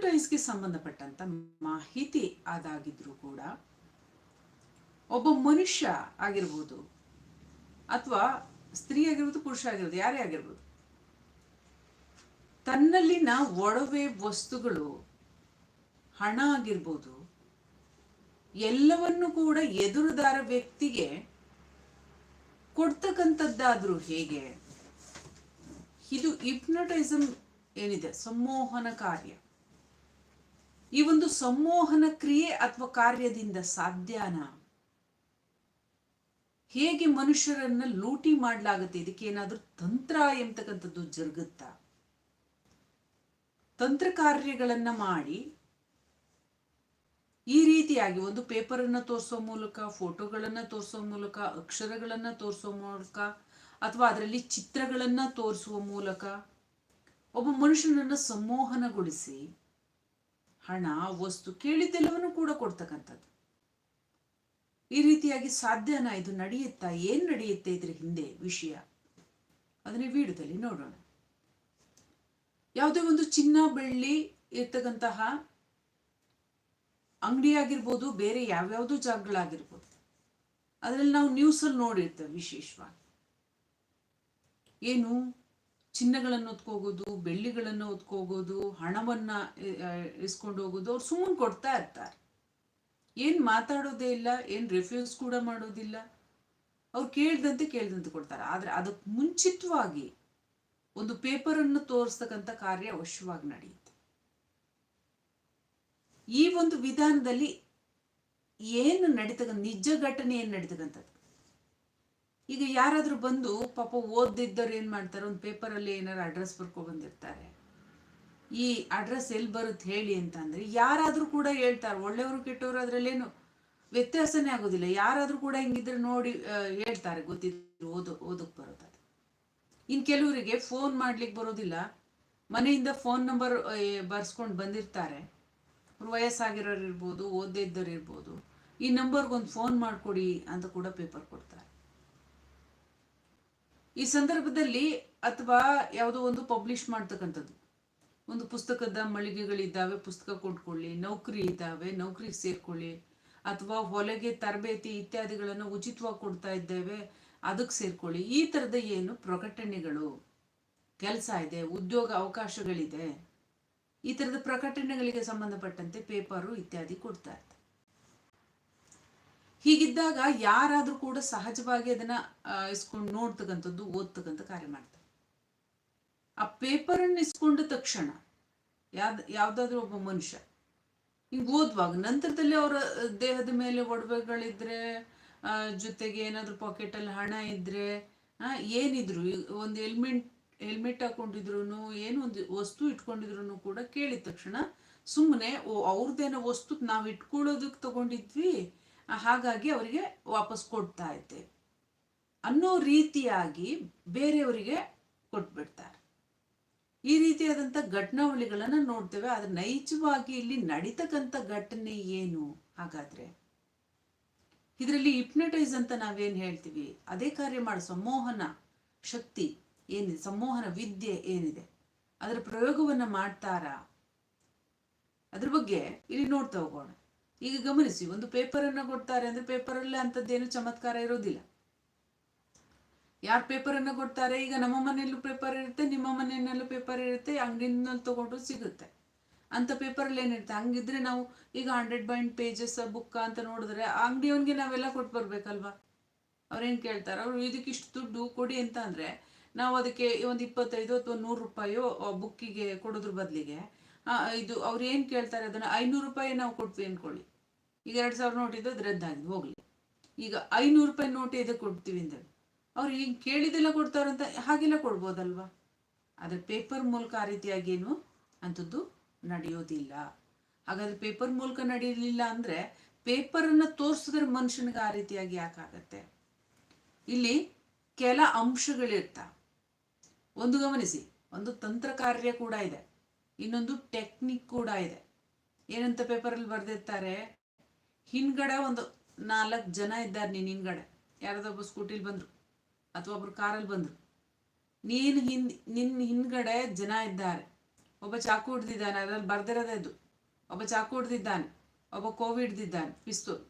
ಹಿಪ್ನೋಟೈಸ್ಗೆ ಸಂಬಂಧಪಟ್ಟಂತ ಮಾಹಿತಿ ಅದಾಗಿದ್ರು ಕೂಡ ಒಬ್ಬ ಮನುಷ್ಯ ಆಗಿರ್ಬೋದು ಅಥವಾ ಸ್ತ್ರೀ ಆಗಿರ್ಬೋದು, ಪುರುಷ ಆಗಿರ್ಬೋದು, ಯಾರೇ ಆಗಿರ್ಬೋದು, ತನ್ನಲ್ಲಿನ ಒಡವೆ ವಸ್ತುಗಳು, ಹಣ ಆಗಿರ್ಬೋದು, ಎಲ್ಲವನ್ನು ಕೂಡ ಎದುರುದಾರ ವ್ಯಕ್ತಿಗೆ ಕೊಡ್ತಕ್ಕಂಥದ್ದಾದ್ರೂ ಹೇಗೆ? ಇದು ಇಪ್ನಟೈಸಮ್ ಏನಿದೆ? ಸಂಮೋಹನ ಕಾರ್ಯ. ಈ ಒಂದು ಸಂಮೋಹನ ಕ್ರಿಯೆ ಅಥವಾ ಕಾರ್ಯದಿಂದ ಸಾಧ್ಯನ? ಹೇಗೆ ಮನುಷ್ಯರನ್ನ ಲೂಟಿ ಮಾಡಲಾಗುತ್ತೆ? ಇದಕ್ಕೆ ಏನಾದರೂ ತಂತ್ರ ಎಂತಕ್ಕಂಥದ್ದು ಜರುಗುತ್ತಾ? ತಂತ್ರ ಕಾರ್ಯಗಳನ್ನ ಮಾಡಿ ಈ ರೀತಿಯಾಗಿ ಒಂದು ಪೇಪರನ್ನು ತೋರಿಸೋ ಮೂಲಕ, ಫೋಟೋಗಳನ್ನು ತೋರಿಸೋ ಮೂಲಕ, ಅಕ್ಷರಗಳನ್ನ ತೋರಿಸೋ ಮೂಲಕ, ಅಥವಾ ಅದರಲ್ಲಿ ಚಿತ್ರಗಳನ್ನ ತೋರಿಸುವ ಮೂಲಕ ಒಬ್ಬ ಮನುಷ್ಯನನ್ನು ಸಂಮೋಹನಗೊಳಿಸಿ ಹಣ, ವಸ್ತು ಕೇಳಿದ್ದೆಲ್ಲವನ್ನು ಕೂಡ ಕೊಡ್ತಕ್ಕಂಥದ್ದು. ಈ ರೀತಿಯಾಗಿ ಸಾಧ್ಯನಾ ಇದು ನಡೆಯುತ್ತಾ, ಏನು ನಡೆಯುತ್ತೆ ಇದ್ರ ಹಿಂದೆ ವಿಷಯ ಅದನ್ನ ವಿಡಿಯೋದಲ್ಲಿ ನೋಡೋಣ. ಯಾವುದೇ ಒಂದು ಚಿನ್ನ, ಬೆಳ್ಳಿ ಇರ್ತಕ್ಕಂತಹ ಅಂಗಡಿ ಆಗಿರ್ಬೋದು ಬೇರೆ ಯಾವ್ಯಾವ್ದು ಜಾಗಗಳಾಗಿರ್ಬೋದು, ಅದರಲ್ಲಿ ನಾವು ನ್ಯೂಸಲ್ಲಿ ನೋಡಿರ್ತೇವೆ ವಿಶೇಷವಾಗಿ. ಏನು? ಚಿನ್ನಗಳನ್ನು ಹೊತ್ಕೋಗೋದು, ಬೆಳ್ಳಿಗಳನ್ನು ಹೊತ್ಕೋಗೋದು, ಹಣವನ್ನ ಇಸ್ಕೊಂಡು ಹೋಗೋದು, ಅವ್ರು ಸುಮ್ಮನೆ ಕೊಡ್ತಾ ಇರ್ತಾರೆ. ಏನ್ ಮಾತಾಡೋದೇ ಇಲ್ಲ, ಏನ್ ರಿಫ್ಯೂಸ್ ಕೂಡ ಮಾಡೋದಿಲ್ಲ. ಅವ್ರು ಕೇಳ್ದಂತೆ ಕೇಳ್ದಂತೆ ಕೊಡ್ತಾರೆ. ಆದ್ರೆ ಅದಕ್ಕೆ ಮುಂಚಿತವಾಗಿ ಒಂದು ಪೇಪರ್ ಅನ್ನು ತೋರಿಸ್ತಕ್ಕಂಥ ಕಾರ್ಯ ಅವಶ್ಯವಾಗಿ ನಡೆಯುತ್ತೆ. ಈ ಒಂದು ವಿಧಾನದಲ್ಲಿ ಏನು ನಡೀತಕ್ಕ, ನಿಜ ಘಟನೆ ಏನು ನಡೀತಕ್ಕಂಥದ್ದು? ಈಗ ಯಾರಾದರೂ ಬಂದು ಪಾಪ ಓದಿದ್ದವ್ರು ಏನು ಮಾಡ್ತಾರೆ? ಒಂದು ಪೇಪರಲ್ಲಿ ಏನಾರು ಅಡ್ರೆಸ್ ಬರ್ಕೊ ಬಂದಿರ್ತಾರೆ. ಈ ಅಡ್ರೆಸ್ ಎಲ್ಲಿ ಬರುತ್ತೆ ಹೇಳಿ ಅಂತ ಯಾರಾದರೂ ಕೂಡ ಹೇಳ್ತಾರೆ. ಒಳ್ಳೆಯವರು ಕೆಟ್ಟವರು ಅದರಲ್ಲೇನು ವ್ಯತ್ಯಾಸನೇ ಆಗೋದಿಲ್ಲ. ಯಾರಾದರೂ ಕೂಡ ಹಿಂಗಿದ್ರೆ ನೋಡಿ ಹೇಳ್ತಾರೆ. ಗೊತ್ತಿದ್ರು ಓದು, ಓದಕ್ ಬರೋದು ಅದು. ಇನ್ ಕೆಲವರಿಗೆ ಫೋನ್ ಮಾಡ್ಲಿಕ್ಕೆ ಬರೋದಿಲ್ಲ. ಮನೆಯಿಂದ ಫೋನ್ ನಂಬರ್ ಬರ್ಸ್ಕೊಂಡು ಬಂದಿರ್ತಾರೆ. ವಯಸ್ಸಾಗಿರೋರು ಇರ್ಬೋದು ಓದಿದ್ದವ್ರು ಇರ್ಬೋದು. ಈ ನಂಬರ್ಗೊಂದು ಫೋನ್ ಮಾಡಿಕೊಡಿ ಅಂತ ಕೂಡ ಪೇಪರ್ ಕೊಡ್ತಾರೆ. ಈ ಸಂದರ್ಭದಲ್ಲಿ ಅಥವಾ ಯಾವುದೋ ಒಂದು ಪಬ್ಲಿಷ್ ಮಾಡ್ತಕ್ಕಂಥದ್ದು. ಒಂದು ಪುಸ್ತಕದ ಮಳಿಗೆಗಳಿದ್ದಾವೆ, ಪುಸ್ತಕ ಕೊಂಡ್ಕೊಳ್ಳಿ, ನೌಕರಿ ಇದ್ದಾವೆ ನೌಕರಿಗೆ ಸೇರ್ಕೊಳ್ಳಿ, ಅಥವಾ ಹೊಲಗೆ ತರಬೇತಿ ಇತ್ಯಾದಿಗಳನ್ನು ಉಚಿತವಾಗಿ ಕೊಡ್ತಾ ಇದ್ದೇವೆ, ಅದಕ್ಕೆ ಸೇರ್ಕೊಳ್ಳಿ. ಈ ಥರದ ಏನು ಪ್ರಕಟಣೆಗಳು, ಕೆಲಸ ಇದೆ, ಉದ್ಯೋಗ ಅವಕಾಶಗಳಿದೆ. ಈ ಥರದ ಪ್ರಕಟಣೆಗಳಿಗೆ ಸಂಬಂಧಪಟ್ಟಂತೆ ಪೇಪರು ಇತ್ಯಾದಿ ಕೊಡ್ತಾ ಇರ್ತಾರೆ ಹೀಗಿದ್ದಾಗ ಯಾರಾದ್ರೂ ಕೂಡ ಸಹಜವಾಗಿ ಅದನ್ನ ಇಸ್ಕೊಂಡು ನೋಡ್ತಕ್ಕಂಥದ್ದು, ಓದ್ತಕ್ಕಂಥ ಕಾರ್ಯ ಮಾಡ್ತಾರೆ. ಆ ಪೇಪರನ್ನು ಇಸ್ಕೊಂಡ ತಕ್ಷಣ ಯಾವ್ದು ಯಾವ್ದಾದ್ರೂ ಒಬ್ಬ ಮನುಷ್ಯ ಹಿಂಗ್ ಓದುವಾಗ, ನಂತರದಲ್ಲಿ ಅವರ ದೇಹದ ಮೇಲೆ ಒಡವೆಗಳಿದ್ರೆ ಜೊತೆಗೆ ಏನಾದ್ರೂ ಪಾಕೆಟಲ್ಲಿ ಹಣ ಇದ್ರೆ ಏನಿದ್ರು, ಒಂದು ಹೆಲ್ಮೆಟ್ ಹೆಲ್ಮೆಟ್ ಹಾಕೊಂಡಿದ್ರು ಏನೋ ಒಂದು ವಸ್ತು ಇಟ್ಕೊಂಡಿದ್ರು ಕೂಡ ಕೇಳಿದ ತಕ್ಷಣ ಸುಮ್ಮನೆ ಓ ಅವ್ರದ್ದೇನೋ ವಸ್ತು ನಾವು ಇಟ್ಕೊಳ್ಳೋದಕ್ಕೆ ತಗೊಂಡಿದ್ವಿ ಹಾಗಾಗಿ ಅವರಿಗೆ ವಾಪಸ್ ಕೊಡ್ತಾ ಇದ್ದೆ. ಅನ್ನೋ ರೀತಿಯಾಗಿ ಬೇರೆಯವರಿಗೆ ಕೊಟ್ಬಿಡ್ತಾರೆ. ಈ ರೀತಿಯಾದಂಥ ಘಟನಾವಳಿಗಳನ್ನು ನೋಡ್ತೇವೆ, ಆದರೆ ನೈಜವಾಗಿ ಇಲ್ಲಿ ನಡೀತಕ್ಕಂಥ ಘಟನೆ ಏನು ಹಾಗಾದ್ರೆ? ಇದರಲ್ಲಿ ಹಿಪ್ನಟೈಸ್ ಅಂತ ನಾವೇನು ಹೇಳ್ತೀವಿ? ಅದೇ ಕಾರ್ಯ ಮಾಡೋ ಸಂಮೋಹನ ಶಕ್ತಿ ಏನಿದೆ? ಸಂಮೋಹನ ವಿದ್ಯೆ ಏನಿದೆ? ಅದರ ಪ್ರಯೋಗವನ್ನು ಮಾಡ್ತಾರಾ? ಅದ್ರ ಬಗ್ಗೆ ಇಲ್ಲಿ ನೋಡ್ತಾ ಹೋಗೋಣ. ಈಗ ಗಮನಿಸಿ, ಒಂದು ಪೇಪರ್ ಅನ್ನ ಕೊಡ್ತಾರೆ ಅಂದ್ರೆ ಪೇಪರಲ್ಲಿ ಅಂಥದ್ದೇನು ಚಮತ್ಕಾರ ಇರೋದಿಲ್ಲ. ಯಾರು ಪೇಪರ್ ಅನ್ನ ಕೊಡ್ತಾರೆ? ಈಗ ನಮ್ಮ ಮನೆಯಲ್ಲೂ ಪೇಪರ್ ಇರುತ್ತೆ, ನಿಮ್ಮ ಮನೆಯಲ್ಲೂ ಪೇಪರ್ ಇರುತ್ತೆ ಅಂಗಡಿನಲ್ಲಿ ತಗೊಂಡು ಸಿಗುತ್ತೆ. ಅಂತ ಪೇಪರಲ್ಲಿ ಏನಿರುತ್ತೆ? ಹಂಗಿದ್ರೆ ನಾವು ಈಗ ಹಂಡ್ರೆಡ್ ಪಾಯಿಂಟ್ ಪೇಜಸ್ ಬುಕ್ ಅಂತ ನೋಡಿದ್ರೆ ಆ ಅಂಗಡಿಯವನಿಗೆ ನಾವೆಲ್ಲ ಕೊಟ್ಟು ಬರಬೇಕಲ್ವಾ? ಅವ್ರೇನು ಕೇಳ್ತಾರೆ? ಅವರು ಇದಕ್ಕೆ ಇಷ್ಟು ದುಡ್ಡು ಕೊಡಿ ಅಂತ ಅಂದರೆ ನಾವು ಅದಕ್ಕೆ ಒಂದು ಇಪ್ಪತ್ತೈದು ಅಥವಾ ನೂರು ರೂಪಾಯೋ ಬುಕ್ಕಿಗೆ ಕೊಡೋದ್ರ ಬದಲಿಗೆ ಇದು ಅವ್ರು ಏನು ಕೇಳ್ತಾರೆ ಅದನ್ನ ಐನೂರು ರೂಪಾಯಿ ನಾವು ಕೊಟ್ವಿ ಅನ್ಕೊಳ್ಳಿ. ಈಗ ಎರಡು ಸಾವಿರ ನೋಟ್ ಇದ್ದು ಅದು ರದ್ದಾಗಿದೆ ಹೋಗ್ಲಿ. ಈಗ ಐನೂರು ರೂಪಾಯಿ ನೋಟ್ ಇದಕ್ಕೆ ಕೊಡ್ತೀವಿ ಅಂದ್ರೆ ಅವ್ರು ಈಗ ಕೇಳಿದೆಲ್ಲ ಕೊಡ್ತಾರಂತ, ಹಾಗೆಲ್ಲ ಕೊಡ್ಬೋದಲ್ವಾ? ಆದರೆ ಪೇಪರ್ ಮೂಲಕ ಆ ರೀತಿಯಾಗಿ ಏನು ಅಂಥದ್ದು ನಡೆಯೋದಿಲ್ಲ. ಹಾಗಾದ್ರೆ ಪೇಪರ್ ಮೂಲಕ ನಡೆಯಲಿಲ್ಲ ಅಂದ್ರೆ ಪೇಪರನ್ನು ತೋರಿಸಿದ್ರೆ ಮನುಷ್ಯನಿಗೆ ಆ ರೀತಿಯಾಗಿ ಯಾಕಾಗತ್ತೆ ಇಲ್ಲಿ ಕೆಲ ಅಂಶಗಳಿರ್ತಾವ ಒಂದು ಗಮನಿಸಿ, ಒಂದು ತಂತ್ರ ಕಾರ್ಯ ಕೂಡ ಇದೆ. ಇನ್ನೊಂದು ಟೆಕ್ನಿಕ್ ಕೂಡ ಇದೆ. ಏನಂತ ಪೇಪರಲ್ಲಿ ಬರೆದಿರ್ತಾರೆ? ಹಿಂದ್ಗಡೆ ಒಂದು ನಾಲ್ಕು ಜನ ಇದ್ದಾರೆ ನೀನ್ ಹಿಂದ್ಗಡೆ. ಯಾರದೊಬ್ಬ ಸ್ಕೂಟಿಲಿ ಬಂದ್ರು ಅಥವಾ ಒಬ್ರು ಕಾರಲ್ಲಿ ಬಂದ್ರು. ನೀನು ಹಿಂದ್ ನಿನ್ನ ಹಿಂದ್ಗಡೆ ಜನ ಇದ್ದಾರೆ. ಒಬ್ಬ ಚಾಕು ಹಿಡ್ದಿದ್ದಾನೆ, ಅದರಲ್ಲಿ ಬರ್ದಿರೋದೇ ಅದು ಒಬ್ಬ ಚಾಕು ಹಿಡ್ದಿದ್ದಾನೆ, ಒಬ್ಬ ಕೋವಿ ಹಿಡ್ದಿದ್ದಾನೆ, ಪಿಸ್ತೂಲ್.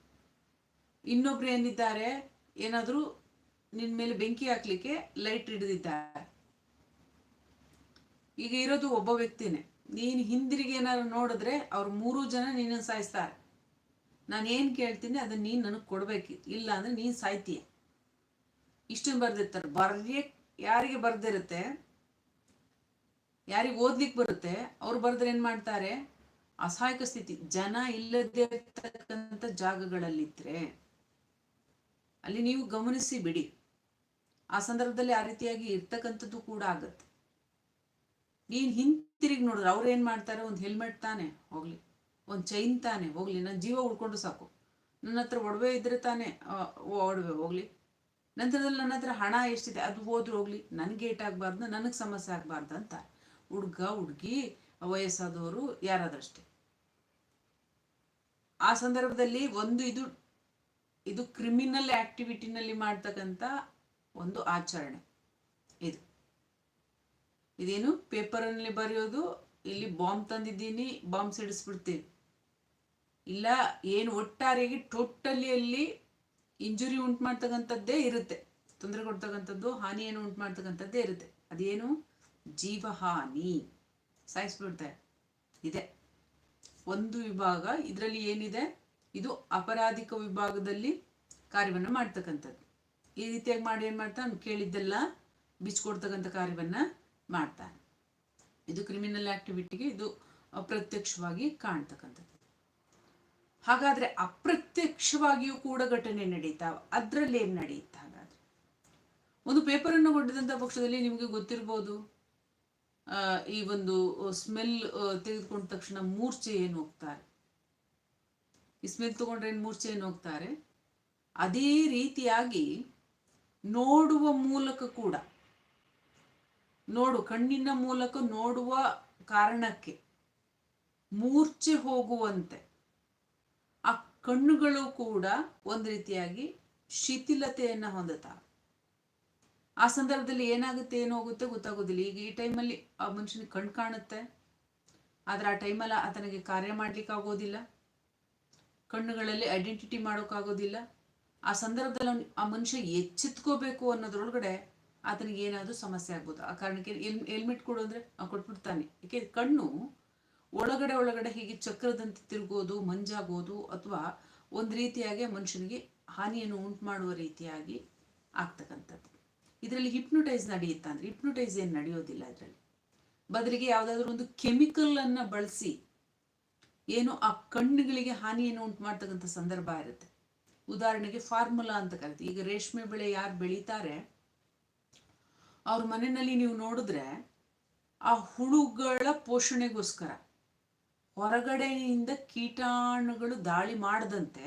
ಇನ್ನೊಬ್ರು ಏನಿದ್ದಾರೆ, ಏನಾದರೂ ನಿನ್ನ ಮೇಲೆ ಬೆಂಕಿ ಹಾಕ್ಲಿಕ್ಕೆ ಲೈಟ್ ಹಿಡಿದಿದ್ದಾರೆ. ಈಗ ಇರೋದು ಒಬ್ಬ ವ್ಯಕ್ತಿನೇ. ನೀನು ಹಿಂದಿರಿಗೆ ಏನಾದ್ರು ನೋಡಿದ್ರೆ ಅವ್ರು ಮೂರು ಜನ ನಿನ್ನನ್ನು ಸಾಯಿಸ್ತಾರೆ. ನಾನು ಏನು ಕೇಳ್ತೀನಿ ಅದನ್ನ ನೀನು ನನಗೆ ಕೊಡಬೇಕು. ಇಲ್ಲ ಅಂದರೆ ನೀನು ಸಾಯ್ತೀಯ. ಇಷ್ಟನ್ನು ಬರ್ದಿರ್ತಾರೆ. ಬರ್ಯ ಯಾರಿಗೆ ಬರ್ದಿರುತ್ತೆ, ಯಾರಿಗೆ ಓದ್ಲಿಕ್ಕೆ ಬರುತ್ತೆ, ಅವ್ರು ಬರೆದ್ರೆ ಏನು ಮಾಡ್ತಾರೆ? ಅಸಹಾಯಕ ಸ್ಥಿತಿ. ಜನ ಇಲ್ಲದೇ ಇರ್ತಕ್ಕಂಥ ಜಾಗಗಳಲ್ಲಿದ್ರೆ ಅಲ್ಲಿ ನೀವು ಗಮನಿಸಿ ಬಿಡಿ. ಆ ಸಂದರ್ಭದಲ್ಲಿ ಆ ರೀತಿಯಾಗಿ ಇರ್ತಕ್ಕಂಥದ್ದು ಕೂಡ ಆಗತ್ತೆ. ನೀನ್ ಹಿಂತಿರುಗಿ ನೋಡಿದ್ರೆ ಅವ್ರು ಏನು ಮಾಡ್ತಾರೆ? ಒಂದು ಹೆಲ್ಮೆಟ್ ತಾನೆ ಹೋಗ್ಲಿ. ಒಂದು ಚೈನ್ ತಾನೆ, ಹೋಗ್ಲಿ ನನ್ನ ಜೀವ ಉಳ್ಕೊಂಡು ಸಾಕು. ನನ್ನ ಹತ್ರ ಒಡವೆ ಇದ್ರೆ ತಾನೆ ಒಡವೆ, ಹೋಗ್ಲಿ. ನಂತರದಲ್ಲಿ ನನ್ನ ಹತ್ರ ಹಣ ಎಷ್ಟಿದೆ, ಅದು ಹೋದ್ರೂ ಹೋಗ್ಲಿ ನನಗೆ ಏಟಾಗಬಾರ್ದು ನನಗೆ ಸಮಸ್ಯೆ ಆಗಬಾರ್ದು ಅಂತ. ಹುಡ್ಗ, ಹುಡುಗಿ, ವಯಸ್ಸಾದವರು ಯಾರಾದ್ರಷ್ಟೇ. ಆ ಸಂದರ್ಭದಲ್ಲಿ ಒಂದು ಇದು ಇದು ಕ್ರಿಮಿನಲ್ ಆಕ್ಟಿವಿಟಿನಲ್ಲಿ ಮಾಡ್ತಕ್ಕಂಥ ಒಂದು ಆಚರಣೆ. ಇದು. ಇದೇನು? ಪೇಪರಲ್ಲಿ ಬರೆಯೋದು, ಇಲ್ಲಿ ಬಾಂಬ್ ತಂದಿದ್ದೀನಿ ಬಾಂಬ್ ಸಿಡಿಸ್ಬಿಡ್ತೀನಿ ಇಲ್ಲ, ಏನು ಒಟ್ಟಾರೆಯಾಗಿ ಟೋಟಲಿ ಅಲ್ಲಿ ಇಂಜುರಿ ಉಂಟು ಮಾಡ್ತಕ್ಕಂಥದ್ದೇ ಇರುತ್ತೆ. ತೊಂದರೆ ಕೊಡ್ತಕ್ಕಂಥದ್ದು ಹಾನಿಯನ್ನು ಉಂಟು ಮಾಡ್ತಕ್ಕಂಥದ್ದೇ ಇರುತ್ತೆ. ಅದೇನು? ಜೀವಹಾನಿ. ಸಾಯಿಸ್ಬಿಡ್ತಾರೆ ಇದೆ. ಒಂದು ವಿಭಾಗ, ಇದರಲ್ಲಿ ಏನಿದೆ? ಇದು ಅಪರಾಧಿಕ ವಿಭಾಗದಲ್ಲಿ ಕಾರ್ಯವನ್ನು ಮಾಡ್ತಕ್ಕಂಥದ್ದು. ಈ ರೀತಿಯಾಗಿ ಮಾಡಿ ಏನು ಮಾಡ್ತಾನೆ? ಕೇಳಿದ್ದೆಲ್ಲ ಬಿಚ್ಕೊಡ್ತಕ್ಕಂಥ ಕಾರ್ಯವನ್ನ ಮಾಡ್ತಾನೆ. ಇದು ಕ್ರಿಮಿನಲ್ ಆಕ್ಟಿವಿಟಿಗೆ ಇದು ಅಪ್ರತ್ಯಕ್ಷವಾಗಿ ಕಾಣ್ತಕ್ಕಂಥದ್ದು. ಹಾಗಾದ್ರೆ ಅಪ್ರತ್ಯಕ್ಷವಾಗಿಯೂ ಕೂಡ ಘಟನೆ ನಡೀತಾವ. ಅದರಲ್ಲಿ ಏನ್ ನಡೆಯುತ್ತೆ ಹಾಗಾದ್ರೆ? ಒಂದು ಪೇಪರನ್ನು ಹೊಡೆದಂಥ ಪಕ್ಷದಲ್ಲಿ ನಿಮಗೆ ಗೊತ್ತಿರ್ಬೋದು. ಈ ಒಂದು ಸ್ಮೆಲ್ ತೆಗೆದುಕೊಂಡ ತಕ್ಷಣ ಮೂರ್ಛೆ ಏನು ಹೋಗ್ತಾರೆ? ಈ ಸ್ಮೆಲ್ ತಗೊಂಡ್ರೆ ಏನು ಮೂರ್ಛೆ ಏನು ಹೋಗ್ತಾರೆ? ಅದೇ ರೀತಿಯಾಗಿ ನೋಡುವ ಮೂಲಕ ಕೂಡ, ನೋಡು, ಕಣ್ಣಿನ ಮೂಲಕ ನೋಡುವ ಕಾರಣಕ್ಕೆ ಮೂರ್ಛೆ ಹೋಗುವಂತೆ ಕಣ್ಣುಗಳು ಕೂಡ ಒಂದು ರೀತಿಯಾಗಿ ಶಿಥಿಲತೆಯನ್ನು ಹೊಂದುತ್ತವೆ. ಆ ಸಂದರ್ಭದಲ್ಲಿ ಏನಾಗುತ್ತೆ, ಏನು ಹೋಗುತ್ತೆ ಗೊತ್ತಾಗೋದಿಲ್ಲ. ಈಗ ಈ ಟೈಮಲ್ಲಿ ಆ ಮನುಷ್ಯನಿಗೆ ಕಣ್ಣು ಕಾಣುತ್ತೆ. ಆದ್ರೆ ಆ ಟೈಮಲ್ಲಿ ಆತನಿಗೆ ಕಾರ್ಯ ಮಾಡ್ಲಿಕ್ಕೆ ಆಗೋದಿಲ್ಲ. ಕಣ್ಣುಗಳಲ್ಲಿ ಐಡೆಂಟಿಟಿ ಮಾಡೋಕ್ಕಾಗೋದಿಲ್ಲ ಆ ಸಂದರ್ಭದಲ್ಲಿ ಆ ಮನುಷ್ಯ ಎಚ್ಚೆತ್ಕೋಬೇಕು ಅನ್ನೋದ್ರೊಳಗಡೆ ಆತನಿಗೆ ಏನಾದರೂ ಸಮಸ್ಯೆ ಆಗ್ಬೋದು. ಆ ಕಾರಣಕ್ಕೆ ಎಲ್ ಹೆಲ್ಮೆಟ್ ಕೊಡು ಅಂದ್ರೆ ಕೊಟ್ಬಿಡ್ತಾನೆ. ಯಾಕೆ? ಕಣ್ಣು ಒಳಗಡೆ ಒಳಗಡೆ ಹೀಗೆ ಚಕ್ರದಂತೆ ತಿರುಗೋದು, ಮಂಜಾಗೋದು ಅಥವಾ ಒಂದು ರೀತಿಯಾಗಿ ಮನುಷ್ಯನಿಗೆ ಹಾನಿಯನ್ನು ಉಂಟು ಮಾಡುವ ರೀತಿಯಾಗಿ ಆಗ್ತಕ್ಕಂಥದ್ದು. ಇದರಲ್ಲಿ ಹಿಪ್ನೊಟೈಸ್ ನಡೆಯುತ್ತಾ ಅಂದ್ರೆ ಹಿಪ್ನೊಟೈಸ್ ಏನು ನಡೆಯೋದಿಲ್ಲ ಇದರಲ್ಲಿ. ಬದಲಿಗೆ ಯಾವುದಾದ್ರೂ ಒಂದು ಕೆಮಿಕಲ್ ಅನ್ನ ಬಳಸಿ ಏನು ಆ ಕಣ್ಣುಗಳಿಗೆ ಹಾನಿಯನ್ನು ಉಂಟು ಮಾಡ್ತಕ್ಕಂಥ ಸಂದರ್ಭ ಇರುತ್ತೆ. ಉದಾಹರಣೆಗೆ ಫಾರ್ಮುಲಾ ಅಂತ ಕರಿತೀವಿ. ಈಗ ರೇಷ್ಮೆ ಬೆಳೆ ಯಾರು ಬೆಳೀತಾರೆ? ಅವ್ರ ಮನೆಯಲ್ಲಿ ನೀವು ನೋಡಿದ್ರೆ ಆ ಹುಳುಗಳ ಪೋಷಣೆಗೋಸ್ಕರ ಹೊರಗಡೆಯಿಂದ ಕೀಟಾಣುಗಳು ದಾಳಿ ಮಾಡದಂತೆ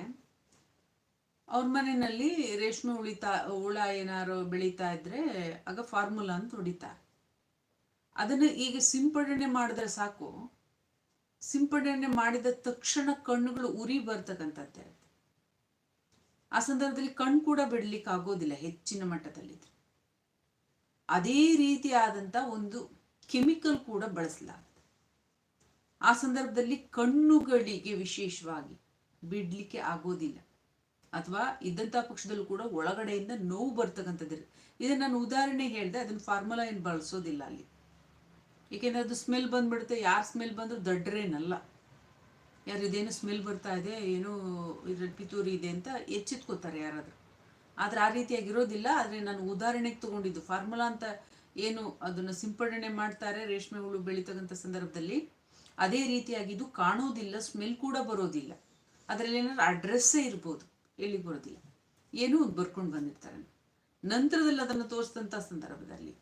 ಅವ್ರ ಮನೆಯಲ್ಲಿ ರೇಷ್ಮೆ ಉಳಿತಾ, ಹುಳ ಏನಾರು ಬೆಳೀತಾ ಇದ್ರೆ ಆಗ ಫಾರ್ಮುಲಾ ಅಂತ ಹೊಡಿತಾರೆ. ಅದನ್ನ ಈಗ ಸಿಂಪಡಣೆ ಮಾಡಿದ್ರೆ ಸಾಕು. ಸಿಂಪಡಣೆ ಮಾಡಿದ ತಕ್ಷಣ ಕಣ್ಣುಗಳು ಉರಿ ಬರ್ತಕ್ಕಂಥದ್ದೇ ಆ ಸಂದರ್ಭದಲ್ಲಿ ಕಣ್ಣು ಕೂಡ ಬಿಡ್ಲಿಕ್ಕೆ ಆಗೋದಿಲ್ಲ ಹೆಚ್ಚಿನ ಮಟ್ಟದಲ್ಲಿ ಅದೇ ರೀತಿಯಾದಂಥ ಒಂದು ಕೆಮಿಕಲ್ ಕೂಡ ಬಳಸಲಾಗುತ್ತೆ ಆ ಸಂದರ್ಭದಲ್ಲಿ ಕಣ್ಣುಗಳಿಗೆ ವಿಶೇಷವಾಗಿ ಬಿಡ್ಲಿಕ್ಕೆ ಆಗೋದಿಲ್ಲ. ಅಥವಾ ಇದ್ದಂಥ ಪಕ್ಷದಲ್ಲೂ ಕೂಡ ಒಳಗಡೆಯಿಂದ ನೋವು ಬರ್ತಕ್ಕಂಥದ್ದು ಇದನ್ನ ನಾನು ಉದಾಹರಣೆ ಹೇಳಿದೆ, ಅದನ್ನ ಫಾರ್ಮುಲಾ ಏನು ಬಳಸೋದಿಲ್ಲ ಅಲ್ಲಿ. ಏಕೆಂದ್ರೆ ಅದು ಸ್ಮೆಲ್ ಬಂದ್ಬಿಡುತ್ತೆ, ಯಾರು ಸ್ಮೆಲ್ ಬಂದರೂ ದಡ್ರೇನಲ್ಲ. ಯಾರು ಇದೇನು ಸ್ಮೆಲ್ ಬರ್ತಾ ಇದೆ, ಏನೋ ಇದರಲ್ಲಿ ಪಿತೂರಿ ಇದೆ ಅಂತ ಎಚ್ಚೆತ್ಕೋತಾರೆ ಯಾರಾದರೂ. ಆದರೆ ಆ ರೀತಿಯಾಗಿರೋದಿಲ್ಲ, ಆದರೆ ನಾನು ಉದಾಹರಣೆಗೆ ತಗೊಂಡಿದ್ದು. ಫಾರ್ಮುಲಾ ಅಂತ ಏನು ಅದನ್ನು ಸಿಂಪಡಣೆ ಮಾಡ್ತಾರೆ, ರೇಷ್ಮೆ ಹುಳು ಬೆಳೀತಕ್ಕಂಥ ಸಂದರ್ಭದಲ್ಲಿ. ಅದೇ ರೀತಿಯಾಗಿ ಇದು ಕಾಣೋದಿಲ್ಲ ಸ್ಮೆಲ್ ಕೂಡ ಬರೋದಿಲ್ಲ. ಅದರಲ್ಲಿ ಏನಾದ್ರು ಅಡ್ರೆಸ್ಸೇ ಇರ್ಬೋದು ಹೇಳಿ ಬರೋದಿಲ್ಲ. ಏನೂ ಬರ್ಕೊಂಡು ಬಂದಿರ್ತಾರೆ. ನಂತರದಲ್ಲಿ ಅದನ್ನು ತೋರಿಸಿದಂಥ ಸಂದರ್ಭದಲ್ಲಿ,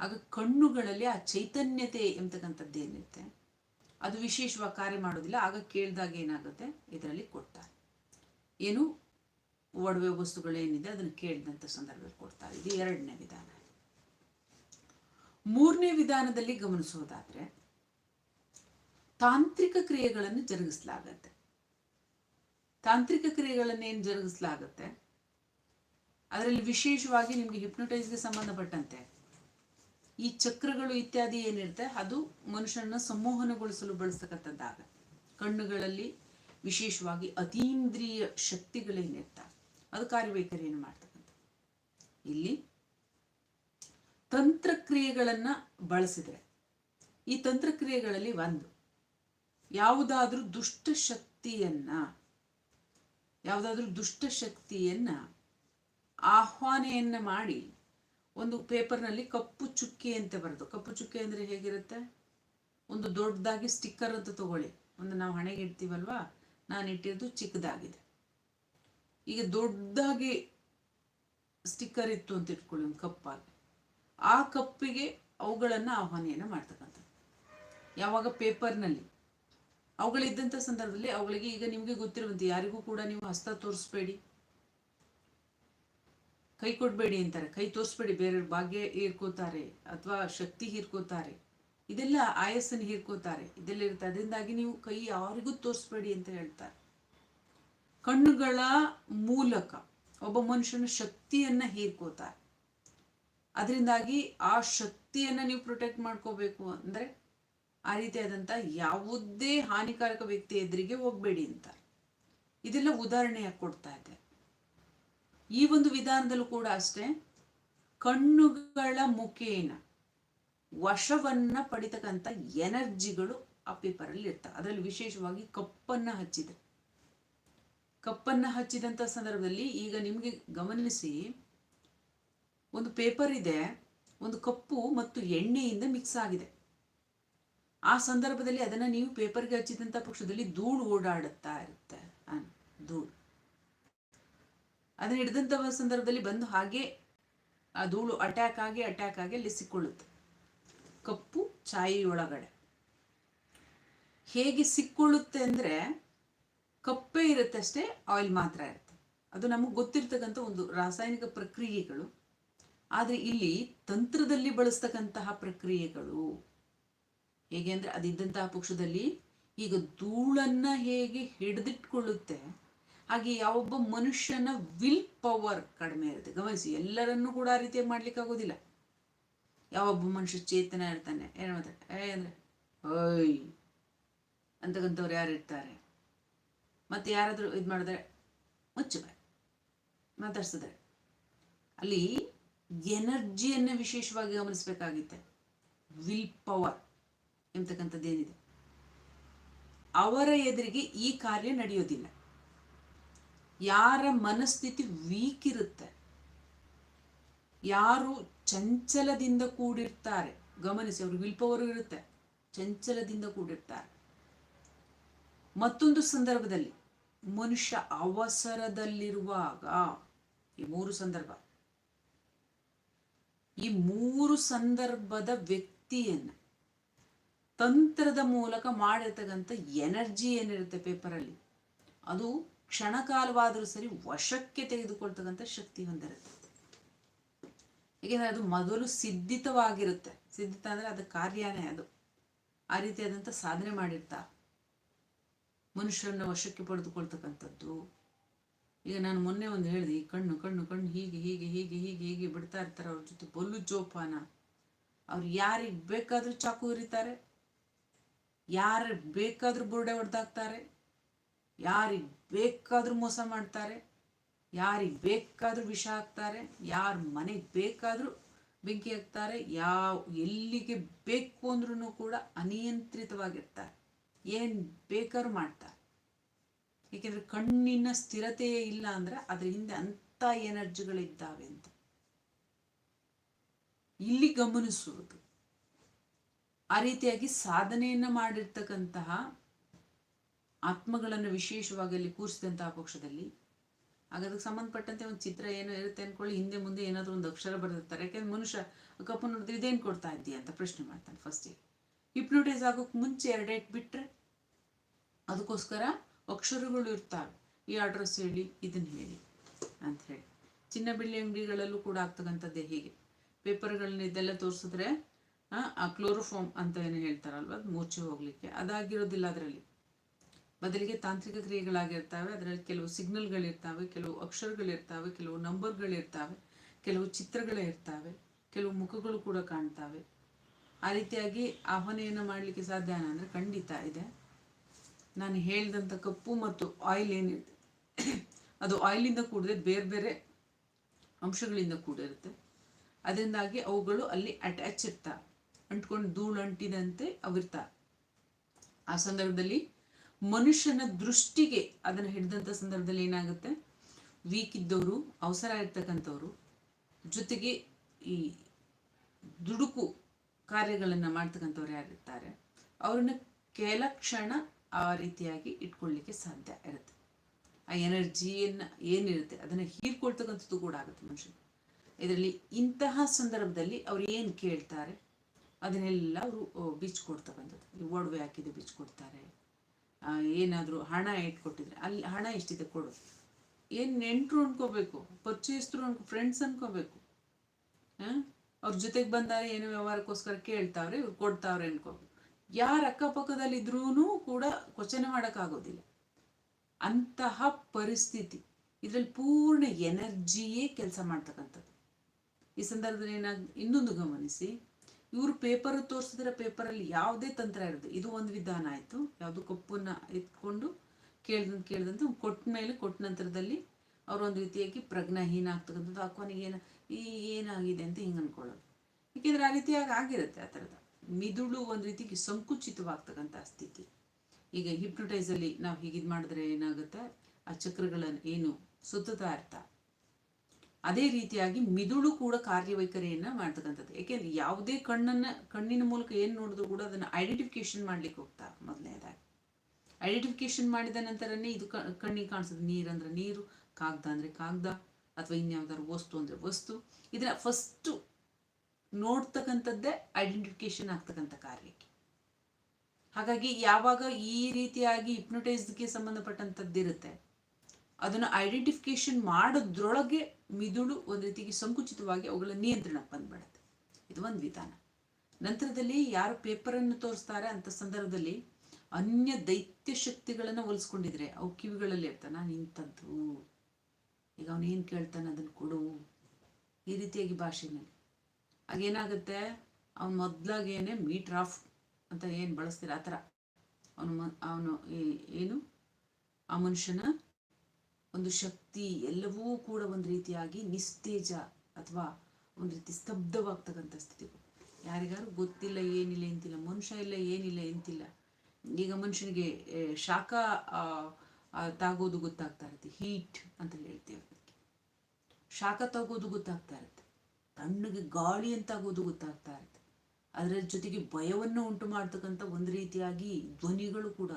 ಆಗ ಕಣ್ಣುಗಳಲ್ಲಿ ಆ ಚೈತನ್ಯತೆ ಎಂಬತಕ್ಕಂಥದ್ದು ಏನಿರುತ್ತೆ, ಅದು ವಿಶೇಷವಾಗಿ ಕಾರ್ಯ ಮಾಡೋದಿಲ್ಲ, ಆಗ ಕೇಳಿದಾಗ ಏನಾಗುತ್ತೆ, ಇದರಲ್ಲಿ ಕೊಡ್ತಾರೆ. ಏನು, ಒಡವೆ ವಸ್ತುಗಳೇನಿದೆ, ಅದನ್ನು ಕೇಳಿದಂಥ ಸಂದರ್ಭದಲ್ಲಿ ಕೊಡ್ತಾರೆ. ಇದು ಎರಡನೇ ವಿಧಾನ. ಮೂರನೇ ವಿಧಾನದಲ್ಲಿ ಗಮನಿಸೋದಾದ್ರೆ ತಾಂತ್ರಿಕ ಕ್ರಿಯೆಗಳನ್ನು ಜರುಗಿಸಲಾಗತ್ತೆ. ತಾಂತ್ರಿಕ ಕ್ರಿಯೆಗಳನ್ನು ಏನು ಜರುಗಿಸಲಾಗತ್ತೆ? ಅದರಲ್ಲಿ ವಿಶೇಷವಾಗಿ ನಿಮಗೆ ಹಿಪ್ನೋಟೈಸ್ಗೆ ಸಂಬಂಧಪಟ್ಟಂತೆ ಈ ಚಕ್ರಗಳು ಇತ್ಯಾದಿ ಏನಿರುತ್ತೆ, ಅದು ಮನುಷ್ಯನ ಸಂಮೋಹನಗೊಳಿಸಲು ಬಳಸ್ತಕ್ಕಂಥದ್ದಾಗ ಕಣ್ಣುಗಳಲ್ಲಿ ವಿಶೇಷವಾಗಿ ಅತೀಂದ್ರಿಯ ಶಕ್ತಿಗಳೇನಿರ್ತಾವೆ, ಅದು ಕಾರ್ಯವೈಖರಿಯನ್ನು ಮಾಡ್ತಕ್ಕಂಥ ಇಲ್ಲಿ ತಂತ್ರಕ್ರಿಯೆಗಳನ್ನ ಬಳಸಿದ್ರೆ, ಈ ತಂತ್ರಕ್ರಿಯೆಗಳಲ್ಲಿ ಒಂದು ಯಾವುದಾದ್ರೂ ದುಷ್ಟ ಶಕ್ತಿಯನ್ನ, ಯಾವುದಾದ್ರೂ ದುಷ್ಟ ಶಕ್ತಿಯನ್ನ ಆಹ್ವಾನೆಯನ್ನ ಮಾಡಿ ಒಂದು ಪೇಪರ್ನಲ್ಲಿ ಕಪ್ಪು ಚುಕ್ಕಿ ಅಂತ ಬರೆದು, ಕಪ್ಪು ಚುಕ್ಕಿ ಅಂದರೆ ಹೇಗಿರುತ್ತೆ? ಒಂದು ದೊಡ್ಡದಾಗಿ ಸ್ಟಿಕ್ಕರ್ ಅಂತ ತಗೊಳ್ಳಿ. ಒಂದು ನಾವು ಹಣೆಗೆ ಇಡ್ತೀವಲ್ವಾ? ನಾನು ಇಟ್ಟಿರೋದು ಚಿಕ್ಕದಾಗಿದೆ. ಈಗ ದೊಡ್ಡದಾಗಿ ಸ್ಟಿಕ್ಕರ್ ಇತ್ತು ಅಂತ ಇಟ್ಕೊಳ್ಳಿ, ಒಂದು ಕಪ್ಪಾಗಿ. ಆ ಕಪ್ಪಿಗೆ ಅವುಗಳನ್ನು ಆಹ್ವಾನೆಯನ್ನು ಮಾಡ್ತಕ್ಕಂಥದ್ದು. ಯಾವಾಗ ಪೇಪರ್ನಲ್ಲಿ ಅವುಗಳಿದ್ದಂಥ ಸಂದರ್ಭದಲ್ಲಿ ಅವುಗಳಿಗೆ ಈಗ ನಿಮಗೆ ಗೊತ್ತಿರುವಂತೆ ಯಾರಿಗೂ ಕೂಡ ನೀವು ಹಸ್ತ ತೋರಿಸ್ಬೇಡಿ. ಕೈ ಕೊಡಬೇಡಿ ಅಂತಾರೆ. ಕೈ ತೋರಿಸ್ಬೇಡಿ ಬೇರೆಯವ್ರ ಭಾಗ್ಯ ಹೀರ್ಕೋತಾರೆ ಅಥವಾ ಶಕ್ತಿ ಹೀರ್ಕೋತಾರೆ. ಇದೆಲ್ಲ ಆಯಸ್ಸನ್ನು ಹೀರ್ಕೋತಾರೆ. ಇದೆಲ್ಲ ಇರುತ್ತೆ. ಅದರಿಂದಾಗಿ ನೀವು ಕೈ ಯಾರಿಗೂ ತೋರಿಸ್ಬೇಡಿ ಅಂತ ಹೇಳ್ತಾರೆ. ಕಣ್ಣುಗಳ ಮೂಲಕ ಒಬ್ಬ ಮನುಷ್ಯನ ಶಕ್ತಿಯನ್ನ ಹೀರ್ಕೋತಾರೆ. ಅದರಿಂದಾಗಿ ಆ ಶಕ್ತಿಯನ್ನ ನೀವು ಪ್ರೊಟೆಕ್ಟ್ ಮಾಡ್ಕೋಬೇಕು ಅಂದ್ರೆ ಆ ರೀತಿಯಾದಂಥ ಯಾವುದೇ ಹಾನಿಕಾರಕ ವ್ಯಕ್ತಿ ಎದುರಿಗೆ ಹೋಗ್ಬೇಡಿ ಅಂತ. ಇದೆಲ್ಲ ಉದಾಹರಣೆಯಾಗಿ ಕೊಡ್ತಾ ಇದೆ. ಈ ಒಂದು ವಿಧಾನದಲ್ಲೂ ಕೂಡ ಅಷ್ಟೇ, ಕಣ್ಣುಗಳ ಮುಖೇನ ವಶವನ್ನ ಪಡಿತಕ್ಕಂಥ ಎನರ್ಜಿಗಳು ಆ ಪೇಪರಲ್ಲಿ ಇರ್ತವೆ. ಅದರಲ್ಲಿ ವಿಶೇಷವಾಗಿ ಕಪ್ಪನ್ನ ಹಚ್ಚಿದೆ ಕಪ್ಪನ್ನ ಹಚ್ಚಿದಂಥ ಸಂದರ್ಭದಲ್ಲಿ ಈಗ ನಿಮಗೆ ಗಮನಿಸಿ, ಒಂದು ಪೇಪರ್ ಇದೆ, ಒಂದು ಕಪ್ಪು ಮತ್ತು ಎಣ್ಣೆಯಿಂದ ಮಿಕ್ಸ್ ಆಗಿದೆ. ಆ ಸಂದರ್ಭದಲ್ಲಿ ಅದನ್ನು ನೀವು ಪೇಪರ್ಗೆ ಹಚ್ಚಿದಂಥ ಪಕ್ಷದಲ್ಲಿ ಧೂಳು ಓಡಾಡುತ್ತಾ ಇರುತ್ತೆ. ಧೂಳು. ಅದನ್ನ ಹಿಡಿದಂಥ ಸಂದರ್ಭದಲ್ಲಿ ಬಂದು ಹಾಗೆ ಆ ಧೂಳು ಅಟ್ಯಾಕ್ ಆಗಿ ಅಟ್ಯಾಕ್ ಆಗಿ ಅಲ್ಲಿ ಸಿಕ್ಕೊಳ್ಳುತ್ತೆ. ಕಪ್ಪು ಛಾಯೆಯೊಳಗಡೆ. ಹೇಗೆ ಸಿಕ್ಕೊಳ್ಳುತ್ತೆ ಅಂದರೆ ಕಪ್ಪೇ ಇರುತ್ತೆ ಅಷ್ಟೇ ಆಯಿಲ್ ಮಾತ್ರ ಇರುತ್ತೆ. ಅದು ನಮಗೆ ಗೊತ್ತಿರ್ತಕ್ಕಂಥ ಒಂದು ರಾಸಾಯನಿಕ ಪ್ರಕ್ರಿಯೆಗಳು. ಆದರೆ ಇಲ್ಲಿ ತಂತ್ರದಲ್ಲಿ ಬಳಸ್ತಕ್ಕಂತಹ ಪ್ರಕ್ರಿಯೆಗಳು ಹೇಗೆ ಅಂದರೆ ಅದಿದ್ದಂತಹ ಪಕ್ಷದಲ್ಲಿ ಈಗ ಧೂಳನ್ನು ಹೇಗೆ ಹಿಡಿದಿಟ್ಕೊಳ್ಳುತ್ತೆ, ಹಾಗೆ ಯಾವೊಬ್ಬ ಮನುಷ್ಯನ ವಿಲ್ ಪವರ್ ಕಡಿಮೆ ಇರುತ್ತೆ. ಗಮನಿಸಿ, ಎಲ್ಲರನ್ನೂ ಕೂಡ ಆ ರೀತಿ ಮಾಡ್ಲಿಕ್ಕೆ ಆಗೋದಿಲ್ಲ. ಯಾವೊಬ್ಬ ಮನುಷ್ಯ ಚೇತನ ಇರ್ತಾನೆ, ಏನು ಮಾಡ್ತಾರೆ ಏ ಅಂದರೆ, ಓಯ್, ಅಂತಕ್ಕಂಥವ್ರು ಯಾರು ಇರ್ತಾರೆ? ಮತ್ತೆ ಯಾರಾದರೂ ಇದು ಮಾಡಿದ್ರೆ ಮುಚ್ಚಬಾಯ್ ಮಾತಾಡ್ಸಿದ್ರೆ ಅಲ್ಲಿ ಎನರ್ಜಿಯನ್ನು ವಿಶೇಷವಾಗಿ ಗಮನಿಸಬೇಕಾಗಿತ್ತೆ. ವಿಲ್ ಪವರ್ ಎಂಬತಕ್ಕಂಥದ್ದೇನಿದೆ ಅವರ ಎದುರಿಗೆ ಈ ಕಾರ್ಯ ನಡೆಯೋದಿಲ್ಲ. ಯಾರ ಮನಸ್ಥಿತಿ ವೀಕ್ ಇರುತ್ತೆ ಯಾರು ಚಂಚಲದಿಂದ ಕೂಡಿರ್ತಾರೆ, ಗಮನಿಸಿ, ಅವರು ವಿಲ್ಪವರು ಇರುತ್ತೆ, ಚಂಚಲದಿಂದ ಕೂಡಿರ್ತಾರೆ. ಮತ್ತೊಂದು ಸಂದರ್ಭದಲ್ಲಿ, ಮನುಷ್ಯ ಅವಸರದಲ್ಲಿರುವಾಗ, ಈ ಮೂರು ಸಂದರ್ಭ, ಈ ಮೂರು ಸಂದರ್ಭದ ವ್ಯಕ್ತಿಯನ್ನ ತಂತ್ರದ ಮೂಲಕ ಮಾಡಿರ್ತಕ್ಕಂಥ ಎನರ್ಜಿ ಏನಿರುತ್ತೆ ಪೇಪರಲ್ಲಿ? ಅದು ಕ್ಷಣಕಾಲವಾದರೂ ಸರಿ ವಶಕ್ಕೆ ತೆಗೆದುಕೊಳ್ತಕ್ಕಂಥ ಶಕ್ತಿ ಹೊಂದಿರುತ್ತೆ. ಏಕೆಂದರೆ ಅದು ಮೊದಲು ಸಿದ್ಧಿತವಾಗಿರುತ್ತೆ. ಸಿದ್ಧಿತ ಅಂದರೆ ಅದು ಕಾರ್ಯನೇ ಅದು. ಆ ರೀತಿಯಾದಂಥ ಸಾಧನೆ ಮಾಡಿರ್ತಾ. ಮನುಷ್ಯರನ್ನ ವಶಕ್ಕೆ ಪಡೆದುಕೊಳ್ತಕ್ಕಂಥದ್ದು. ಈಗ ನಾನು ಮೊನ್ನೆ ಒಂದು ಹೇಳಿದೆ, ಈ ಕಣ್ಣು ಕಣ್ಣು ಕಣ್ಣು ಹೀಗೆ ಹೀಗೆ ಹೀಗೆ ಹೀಗೆ ಹೀಗೆ ಬಿಡ್ತಾ ಇರ್ತಾರೆ ಅವ್ರ ಜೊತೆ. ಬಲ್ಲು ಜೋಪಾನ ಅವ್ರು ಯಾರಿಗೆ ಬೇಕಾದರೂ ಚಾಕು ಇರಿತಾರೆ ಯಾರು ಬೇಕಾದರೂ ಬುರುಡೆ ಹೊಡೆದಾಕ್ತಾರೆ, ಯಾರಿಗೆ ಬೇಕಾದರೂ ಮೋಸ ಮಾಡ್ತಾರೆ, ಯಾರಿಗೆ ಬೇಕಾದರೂ ವಿಷ ಹಾಕ್ತಾರೆ, ಯಾರ ಮನೆಗೆ ಬೇಕಾದರೂ ಬೆಂಕಿ ಹಾಕ್ತಾರೆ, ಯಾವ, ಎಲ್ಲಿಗೆ ಬೇಕು ಅಂದ್ರೂ ಕೂಡ ಅನಿಯಂತ್ರಿತವಾಗಿರ್ತಾರೆ. ಏನು ಬೇಕಾದ್ರೂ ಮಾಡ್ತಾರೆ. ಏಕೆಂದರೆ ಕಣ್ಣಿನ ಸ್ಥಿರತೆಯೇ ಇಲ್ಲ ಅಂದರೆ ಅದ್ರ ಹಿಂದೆ ಅಂಥ ಎನರ್ಜಿಗಳಿದ್ದಾವೆ ಅಂತ. ಇಲ್ಲಿ ಗಮನಿಸುವುದು ಆ ರೀತಿಯಾಗಿ ಸಾಧನೆಯನ್ನು ಮಾಡಿರ್ತಕ್ಕಂತಹ ಆತ್ಮಗಳನ್ನು ವಿಶೇಷವಾಗಿ ಅಲ್ಲಿ ಕೂರಿಸಿದಂತಹ ಪಕ್ಷದಲ್ಲಿ ಆಗ ಅದಕ್ಕೆ ಸಂಬಂಧಪಟ್ಟಂತೆ ಒಂದು ಚಿತ್ರ ಏನೋ ಇರುತ್ತೆ ಅನ್ಕೊಳ್ಳಿ, ಹಿಂದೆ ಮುಂದೆ ಏನಾದರೂ ಒಂದು ಅಕ್ಷರ ಬರೆದಿರ್ತಾರೆ. ಯಾಕೆಂದ್ರೆ ಮನುಷ್ಯ, ಕಪ್ಪು ನೋಡಿದ್ರೆ ಇದೇನು ಕೊಡ್ತಾ ಇದ್ದೀಯ ಅಂತ ಪ್ರಶ್ನೆ ಮಾಡ್ತಾನೆ ಫಸ್ಟಿಗೆ ಹಿಪ್ನೋಟೈಸ್ ಆಗೋಕೆ ಮುಂಚೆ ಎರಡೇಟ್ ಡೇಟ್ ಬಿಟ್ಟರೆ ಅದಕ್ಕೋಸ್ಕರ ಅಕ್ಷರಗಳು ಇರ್ತಾವೆ. ಈ ಅಡ್ರೆಸ್ ಹೇಳಿ, ಇದನ್ನು ಹೇಳಿ ಅಂತ ಹೇಳಿ. ಚಿನ್ನ ಬೆಳ್ಳಿ ಅಂಗಡಿಗಳಲ್ಲೂ ಕೂಡ ಆಗ್ತಕ್ಕಂಥದ್ದೇ ಹೀಗೆ. ಪೇಪರ್ಗಳನ್ನ ಇದೆಲ್ಲ ತೋರಿಸಿದ್ರೆ ಆ ಕ್ಲೋರೋಫಾರ್ಮ್ ಅಂತ ಏನು ಹೇಳ್ತಾರಲ್ವ? ಅದು ಮೂರ್ಛೆ ಹೋಗಲಿಕ್ಕೆ. ಅದಾಗಿರೋದಿಲ್ಲ ಅದರಲ್ಲಿ. ಬದಲಿಗೆ ತಾಂತ್ರಿಕ ಕ್ರಿಯೆಗಳಾಗಿರ್ತವೆ, ಅದರಲ್ಲಿ ಕೆಲವು ಸಿಗ್ನಲ್ಗಳಿರ್ತಾವೆ, ಕೆಲವು ಅಕ್ಷರಗಳಿರ್ತಾವೆ, ಕೆಲವು ನಂಬರ್ಗಳಿರ್ತಾವೆ, ಕೆಲವು ಚಿತ್ರಗಳೇ ಇರ್ತಾವೆ ಕೆಲವು ಮುಖಗಳು ಕೂಡ ಕಾಣ್ತಾವೆ. ಆ ರೀತಿಯಾಗಿ ಆಹ್ವಾನೆಯನ್ನು ಮಾಡಲಿಕ್ಕೆ ಸಾಧ್ಯ ಅಂದರೆ ಖಂಡಿತ ಇದೆ. ನಾನು ಹೇಳಿದಂಥ ಕಪ್ಪು ಮತ್ತು ಆಯಿಲ್ ಏನಿದೆ, ಅದು ಆಯಿಲಿಂದ ಕೂಡಿದೆ ಬೇರೆ ಬೇರೆ ಅಂಶಗಳಿಂದ ಕೂಡಿರುತ್ತೆ. ಅದರಿಂದಾಗಿ ಅವುಗಳು ಅಲ್ಲಿ ಅಟ್ಯಾಚ್ ಇರ್ತಾವೆ. ಅಂಟ್ಕೊಂಡು ಧೂಳು ಅಂಟಿದಂತೆ ಅವಿರ್ತಾರೆ. ಆ ಸಂದರ್ಭದಲ್ಲಿ ಮನುಷ್ಯನ ದೃಷ್ಟಿಗೆ ಅದನ್ನು ಹಿಡಿದಂಥ ಸಂದರ್ಭದಲ್ಲಿ ಏನಾಗುತ್ತೆ? ವೀಕ್ ಇದ್ದವರು ಅವಸರ ಇರ್ತಕ್ಕಂಥವ್ರು, ಜೊತೆಗೆ ಈ ದುಡುಕು ಕಾರ್ಯಗಳನ್ನು ಮಾಡ್ತಕ್ಕಂಥವ್ರು ಯಾರಿರ್ತಾರೆ? ಅವ್ರನ್ನ ಕೆಲ ಕ್ಷಣ ಆ ರೀತಿಯಾಗಿ ಇಟ್ಕೊಳ್ಳಿಕ್ಕೆ ಸಾಧ್ಯ ಇರುತ್ತೆ. ಆ ಎನರ್ಜಿಯನ್ನು ಏನಿರುತ್ತೆ? ಅದನ್ನು ಹೀರ್ಕೊಳ್ತಕ್ಕಂಥದ್ದು ಕೂಡ ಆಗುತ್ತೆ ಮನುಷ್ಯ ಇದರಲ್ಲಿ ಇಂತಹ ಸಂದರ್ಭದಲ್ಲಿ ಅವ್ರು ಏನು ಕೇಳ್ತಾರೆ? ಅದನ್ನೆಲ್ಲ ಅವರು ಬಿಚ್ಕೊಡ್ತಕ್ಕಂಥದ್ದು ಈ ಒಡವೆ ಹಾಕಿದ್ದು ಬಿಚ್ಕೊಡ್ತಾರೆ ಏನಾದರೂ ಹಣ ಇಟ್ಕೊಟ್ಟಿದ್ರೆ ಅಲ್ಲಿ ಹಣ ಎಷ್ಟಿದೆ ಕೊಡು. ಏನು ನೆಂಟರು ಅನ್ಕೋಬೇಕು ಪರ್ಚೇಸ್ರು ಅನ್ಕೋ ಫ್ರೆಂಡ್ಸ್ ಅನ್ಕೋಬೇಕು. ಹಾಂ ಅವ್ರ ಜೊತೆಗೆ ಬಂದಾಗ ಏನೋ ವ್ಯವಹಾರಕ್ಕೋಸ್ಕರ ಕೇಳ್ತಾವ್ರೆ, ಇವ್ರು ಕೊಡ್ತಾವ್ರೆ ಅನ್ಕೋಬೇಕು ಯಾರ ಅಕ್ಕಪಕ್ಕದಲ್ಲಿ ಇದ್ರೂ ಕೂಡ ಕ್ವಶನ್ ಮಾಡೋಕ್ಕಾಗೋದಿಲ್ಲ. ಅಂತಹ ಪರಿಸ್ಥಿತಿ. ಇದರಲ್ಲಿ ಪೂರ್ಣ ಎನರ್ಜಿಯೇ ಕೆಲಸ ಮಾಡ್ತಕ್ಕಂಥದ್ದು. ಈ ಸಂದರ್ಭದಲ್ಲಿ ಏನಾಗ, ಇನ್ನೊಂದು ಗಮನಿಸಿ. ಇವರು ಪೇಪರ್ ತೋರಿಸಿದ್ರೆ ಪೇಪರಲ್ಲಿ ಯಾವುದೇ ತಂತ್ರ ಇರೋದು. ಇದು ಒಂದು ವಿಧಾನ ಆಯಿತು. ಯಾವುದು ಕಪ್ಪನ್ನ ಎತ್ಕೊಂಡು ಕೇಳ್ದಂತ ಕೇಳ್ದಂತ ಕೊಟ್ಟ ಮೇಲೆ ಕೊಟ್ಟ ನಂತರದಲ್ಲಿ ಅವರೊಂದು ರೀತಿಯಾಗಿ ಪ್ರಜ್ಞಾಹೀನ ಆಗ್ತಕ್ಕಂಥದ್ದು. ಅಕ್ಕನಿಗೆ ಏನು ಈ ಏನಾಗಿದೆ ಅಂತ ಹಿಂಗೆ ಅನ್ಕೊಳ್ಳೋದು. ಏಕೆಂದರೆ ಆ ರೀತಿಯಾಗಿ ಆಗಿರುತ್ತೆ ಆ ಥರದ. ಮಿದುಳು ಒಂದು ರೀತಿಗೆ ಸಂಕುಚಿತವಾಗ್ತಕ್ಕಂಥ ಸ್ಥಿತಿ. ಈಗ ಹಿಪ್ನೊಟೈಸಲ್ಲಿ ನಾವು ಹೀಗೆ ಇದು ಮಾಡಿದ್ರೆ ಏನಾಗುತ್ತೆ? ಆ ಚಕ್ರಗಳನ್ನು ಏನು ಸುತ್ತುತ್ತಾ ಇರ್ತಾ ಅದೇ ರೀತಿಯಾಗಿ ಮಿದುಳು ಕೂಡ ಕಾರ್ಯವೈಖರಿಯನ್ನ ಮಾಡ್ತಕ್ಕಂಥದ್ದು. ಯಾಕೆಂದ್ರೆ ಯಾವುದೇ ಕಣ್ಣನ್ನ, ಕಣ್ಣಿನ ಮೂಲಕ ಏನು ನೋಡಿದ್ರು ಕೂಡ ಅದನ್ನು ಐಡೆಂಟಿಫಿಕೇಶನ್ ಮಾಡ್ಲಿಕ್ಕೆ ಹೋಗ್ತಾ ಮೊದಲನೇದಾಗಿ. ಐಡೆಂಟಿಫಿಕೇಶನ್ ಮಾಡಿದ ನಂತರನೇ ಇದು ಕಣ್ಣಿಗೆ ಕಾಣಿಸೋದು ನೀರಂದ್ರೆ ನೀರು, ಕಾಗ್ದ ಅಂದ್ರೆ ಕಾಗ್ದ, ಅಥವಾ ಇನ್ಯಾವ್ದಾದ್ರು ವಸ್ತು ಅಂದ್ರೆ ವಸ್ತು. ಇದನ್ನ ಫಸ್ಟು ನೋಡ್ತಕ್ಕಂಥದ್ದೇ ಐಡೆಂಟಿಫಿಕೇಶನ್ ಆಗ್ತಕ್ಕಂಥ ಕಾರ್ಯಕ್ಕೆ. ಹಾಗಾಗಿ ಯಾವಾಗ ಈ ರೀತಿಯಾಗಿ ಹಿಪ್ನೋಟೈಸ್ಗೆ ಸಂಬಂಧಪಟ್ಟಂಥದ್ದಿರುತ್ತೆ, ಅದನ್ನು ಐಡೆಂಟಿಫಿಕೇಶನ್ ಮಾಡೋದ್ರೊಳಗೆ ಮಿದುಳು ಒಂದು ರೀತಿಗೆ ಸಂಕುಚಿತವಾಗಿ ಅವುಗಳ ನಿಯಂತ್ರಣಕ್ಕೆ ಬಂದ್ಬಿಡುತ್ತೆ. ಇದು ಒಂದು ವಿಧಾನ. ನಂತರದಲ್ಲಿ ಯಾರು ಪೇಪರನ್ನು ತೋರಿಸ್ತಾರೆ ಅಂತ ಸಂದರ್ಭದಲ್ಲಿ ಅನ್ಯ ದೈತ್ಯ ಶಕ್ತಿಗಳನ್ನು ಹೋಲಿಸ್ಕೊಂಡಿದ್ರೆ ಅವು ಕಿವಿಗಳಲ್ಲಿ ಇರ್ತಾನ ನಿಂತದ್ದು ಈಗ ಅವನೇನು ಕೇಳ್ತಾನೆ ಅದನ್ನು ಕೊಡು. ಈ ರೀತಿಯಾಗಿ ಭಾಷೆನಲ್ಲಿ. ಆಗೇನಾಗುತ್ತೆ ಅವನು ಮೊದಲಾಗೇನೆ ಮೀಟರ್ ಆಫ್ ಅಂತ ಏನು ಬಳಸ್ತೀರ? ಆ ಥರ. ಅವನು ಅವನು ಏನು? ಆ ಮನುಷ್ಯನ ಒಂದು ಶಕ್ತಿ ಎಲ್ಲವೂ ಕೂಡ ಒಂದು ರೀತಿಯಾಗಿ ನಿಸ್ತೇಜ ಅಥವಾ ಒಂದು ರೀತಿ ಸ್ತಬ್ಧವಾಗ್ತಕ್ಕಂಥ ಸ್ಥಿತಿ. ಯಾರಿಗಾರು ಗೊತ್ತಿಲ್ಲ, ಏನಿಲ್ಲ, ಎಂತಿಲ್ಲ, ಮನುಷ್ಯ ಇಲ್ಲ, ಏನಿಲ್ಲ, ಎಂತಿಲ್ಲ. ಈಗ ಮನುಷ್ಯನಿಗೆ ಶಾಖ ತಾಗೋದು ಗೊತ್ತಾಗ್ತಾ ಇರುತ್ತೆ. ಹೀಟ್ ಅಂತ ಹೇಳ್ತೀವಿ ಅದಕ್ಕೆ. ಶಾಖ ತಗೋದು ಗೊತ್ತಾಗ್ತಾ ಇರುತ್ತೆ. ತಣ್ಣಗೆ ಗಾಳಿ ಅಂತಾಗೋದು ಗೊತ್ತಾಗ್ತಾ ಇರುತ್ತೆ. ಅದರ ಜೊತೆಗೆ ಭಯವನ್ನು ಉಂಟು ಮಾಡ್ತಕ್ಕಂಥ ಒಂದು ರೀತಿಯಾಗಿ ಧ್ವನಿಗಳು ಕೂಡ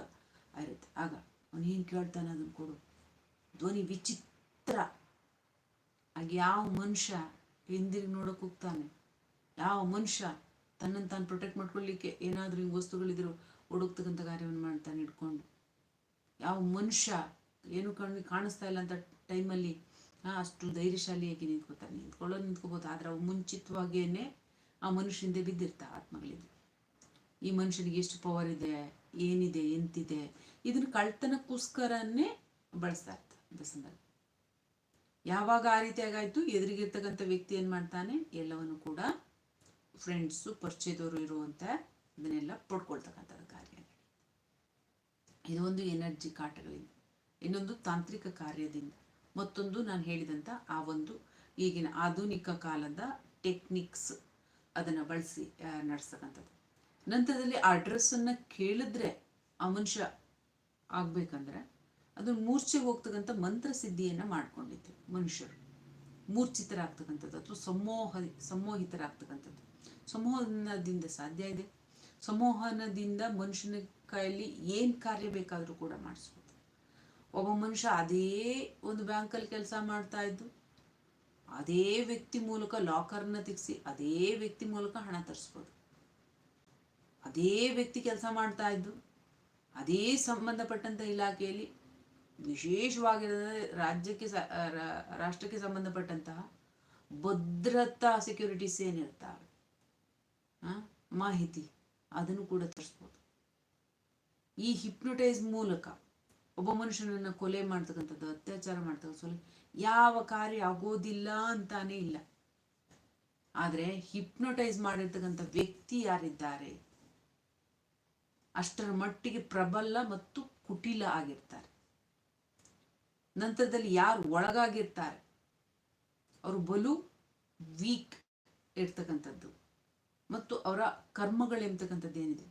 ಇರುತ್ತೆ. ಆಗ ಅವನು ಏನು ಕೇಳ್ತಾನೆ ಅದನ್ನು ಕೊಡು. ಧ್ವನಿ ವಿಚಿತ್ರ ಯಾವ ಮನುಷ್ಯ ಹಿಂದಿರುಗಿ ನೋಡಕ್ ಹೋಗ್ತಾನೆ? ಯಾವ ಮನುಷ್ಯ ತನ್ನ ತಾನು ಪ್ರೊಟೆಕ್ಟ್ ಮಾಡ್ಕೊಳ್ಳಿಕ್ಕೆ ಏನಾದರೂ ಹಿಂಗೆ ವಸ್ತುಗಳಿದ್ರು ಹುಡುಕ್ತಕ್ಕಂಥ ಕಾರ್ಯವನ್ನು ಮಾಡ್ತಾನೆ ಇಟ್ಕೊಂಡು. ಯಾವ ಮನುಷ್ಯ ಏನು ಕಣ್ಣು ಕಾಣಿಸ್ತಾ ಇಲ್ಲ ಅಂತ ಟೈಮಲ್ಲಿ ಅಷ್ಟು ಧೈರ್ಯಶಾಲಿಯಾಗಿ ನಿಂತ್ಕೋತಾನೆ ನಿಂತ್ಕೊಳ್ಳೋ, ನಿಂತ್ಕೋಬೋದು. ಆದರೆ ಅವು ಮುಂಚಿತವಾಗಿಯೇ ಆ ಮನುಷ್ಯನಿಂದ ಬಿದ್ದಿರ್ತಾ ಆತ್ಮಗಳಿಂದ. ಈ ಮನುಷ್ಯನಿಗೆ ಎಷ್ಟು ಪವರ್ ಇದೆ, ಏನಿದೆ, ಎಂತಿದೆ, ಇದನ್ನು ಕಳ್ತನಕ್ಕೋಸ್ಕರನೇ ಬಳಸ್ತಾ ಸಂದರ್ಭ. ಯಾವಾಗ ಆ ರೀತಿಯಾಗಾಯ್ತು? ಎದುರಿಗಿರ್ತಕ್ಕಂಥ ವ್ಯಕ್ತಿ ಏನು ಮಾಡ್ತಾನೆ? ಎಲ್ಲವನ್ನು ಕೂಡ ಫ್ರೆಂಡ್ಸು ಪರಿಚಯದವರು ಇರುವಂಥ ಇದನ್ನೆಲ್ಲ ಪಡ್ಕೊಳ್ತಕ್ಕಂಥದ್ದು ಕಾರ್ಯ ಇದು ಎನರ್ಜಿ ಕಾಟಗಳಿಂದ, ಇನ್ನೊಂದು ತಾಂತ್ರಿಕ ಕಾರ್ಯದಿಂದ, ಮತ್ತೊಂದು ನಾನು ಹೇಳಿದಂಥ ಆ ಒಂದು ಈಗಿನ ಆಧುನಿಕ ಕಾಲದ ಟೆಕ್ನಿಕ್ಸ್ ಅದನ್ನು ಬಳಸಿ ನಡೆಸ್ತಕ್ಕಂಥದ್ದು ನಂತರದಲ್ಲಿ ಆ ಡ್ರೆಸ್ಸನ್ನು ಕೇಳಿದ್ರೆ ಆ ಮನುಷ್ಯ ಆಗ್ಬೇಕಂದ್ರೆ ಅದು ಮೂರ್ಛೆಗೆ ಹೋಗ್ತಕ್ಕಂಥ ಮಂತ್ರ ಸಿದ್ಧಿಯನ್ನು ಮಾಡ್ಕೊಂಡಿತ್ತು ಮನುಷ್ಯರು. ಮೂರ್ಛಿತರಾಗ್ತಕ್ಕಂಥದ್ದು ಅಥವಾ ಸಮೋಹ, ಸಮೋಹಿತರಾಗ್ತಕ್ಕಂಥದ್ದು. ಸಮೋಹನದಿಂದ ಸಾಧ್ಯ ಇದೆ. ಸಮೋಹನದಿಂದ ಮನುಷ್ಯನ ಕೈಯಲ್ಲಿ ಏನು ಕಾರ್ಯ ಬೇಕಾದರೂ ಕೂಡ ಮಾಡಿಸ್ಬೋದು. ಒಬ್ಬ ಮನುಷ್ಯ ಅದೇ ಒಂದು ಬ್ಯಾಂಕಲ್ಲಿ ಕೆಲಸ ಮಾಡ್ತಾ ಇದ್ದು, ಅದೇ ವ್ಯಕ್ತಿ ಮೂಲಕ ಲಾಕರ್ನ ತೆಗೆಸಿ, ಅದೇ ವ್ಯಕ್ತಿ ಮೂಲಕ ಹಣ ತರಿಸ್ಬೋದು. ಅದೇ ವ್ಯಕ್ತಿ ಕೆಲಸ ಮಾಡ್ತಾ ಇದ್ದು, ಅದೇ ಸಂಬಂಧಪಟ್ಟಂಥ ಇಲಾಖೆಯಲ್ಲಿ ವಿಶೇಷವಾಗಿರದ ರಾಜ್ಯಕ್ಕೆ ರಾಷ್ಟ್ರಕ್ಕೆ ಸಂಬಂಧಪಟ್ಟಂತಹ ಭದ್ರತಾ ಸೆಕ್ಯೂರಿಟೀಸ್ ಏನಿರ್ತಾವೆ ಮಾಹಿತಿ ಅದನ್ನು ಕೂಡ ತರಿಸ್ಬೋದು. ಈ ಹಿಪ್ನೊಟೈಸ್ ಮೂಲಕ ಒಬ್ಬ ಮನುಷ್ಯನನ್ನು ಕೊಲೆ ಮಾಡ್ತಕ್ಕಂಥದ್ದು, ಅತ್ಯಾಚಾರ ಮಾಡ್ತಕ್ಕಂಥ ಯಾವ ಕಾರ್ಯ ಆಗೋದಿಲ್ಲ ಅಂತಾನೆ ಇಲ್ಲ. ಆದರೆ ಹಿಪ್ನೊಟೈಸ್ ಮಾಡಿರ್ತಕ್ಕಂಥ ವ್ಯಕ್ತಿ ಯಾರಿದ್ದಾರೆ, ಅಷ್ಟರ ಮಟ್ಟಿಗೆ ಪ್ರಬಲ ಮತ್ತು ಕುಟಿಲ ಆಗಿರ್ತಾರೆ. ನಂತರದಲ್ಲಿ ಯಾರು ಒಳಗಾಗಿರ್ತಾರೆ? ಅವರು ಬಲು ವೀಕ್ ಇರ್ತಕ್ಕಂಥದ್ದು. ಮತ್ತು ಅವರ ಕರ್ಮಗಳೆಂಬತಕ್ಕಂಥದ್ದು ಏನಿದೆ?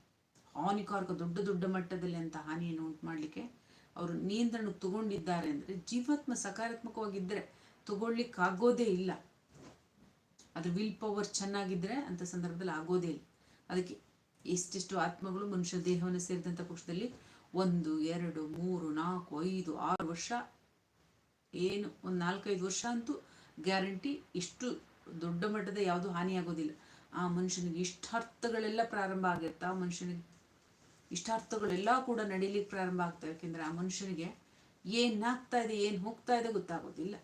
ಹಾನಿಕಾರಕ, ದೊಡ್ಡ ದೊಡ್ಡ ಮಟ್ಟದಲ್ಲಿ ಅಂತ ಹಾನಿಯನ್ನು ಉಂಟು ಮಾಡಲಿಕ್ಕೆ ಅವರು ನಿಯಂತ್ರಣ ತಗೊಂಡಿದ್ದಾರೆ ಅಂದರೆ ಜೀವಾತ್ಮ ಸಕಾರಾತ್ಮಕವಾಗಿದ್ದರೆ ತಗೊಳ್ಲಿಕ್ಕಾಗೋದೇ ಇಲ್ಲ. ಅದ್ರ ವಿಲ್ ಪವರ್ ಚೆನ್ನಾಗಿದ್ದರೆ ಅಂತ ಸಂದರ್ಭದಲ್ಲಿ ಆಗೋದೇ ಇಲ್ಲ. ಅದಕ್ಕೆ ಎಷ್ಟೆಷ್ಟು ಆತ್ಮಗಳು ಮನುಷ್ಯ ದೇಹವನ್ನು ಸೇರಿದಂಥ ಪಕ್ಷದಲ್ಲಿ ಒಂದು, ಎರಡು, ಮೂರು, ನಾಲ್ಕು, ಐದು, ಆರು ವರ್ಷ ಏನು ಒಂದು ನಾಲ್ಕೈದು ವರ್ಷ ಅಂತೂ ಗ್ಯಾರಂಟಿ ಇಷ್ಟು ದೊಡ್ಡ ಮಟ್ಟದ ಯಾವುದು ಹಾನಿಯಾಗೋದಿಲ್ಲ. ಆ ಮನುಷ್ಯನಿಗೆ ಇಷ್ಟಾರ್ಥಗಳೆಲ್ಲ ಪ್ರಾರಂಭ ಆಗಿರ್ತಾ ಆ ಮನುಷ್ಯನಿಗೆ ಇಷ್ಟಾರ್ಥಗಳೆಲ್ಲ ಕೂಡ ನಡೀಲಿಕ್ಕೆ ಪ್ರಾರಂಭ ಆಗ್ತವೆ. ಯಾಕೆಂದ್ರೆ ಆ ಮನುಷ್ಯನಿಗೆ ಏನಾಗ್ತಾ ಇದೆ, ಏನು ಹೋಗ್ತಾ ಇದೆ ಗೊತ್ತಾಗೋದಿಲ್ಲ.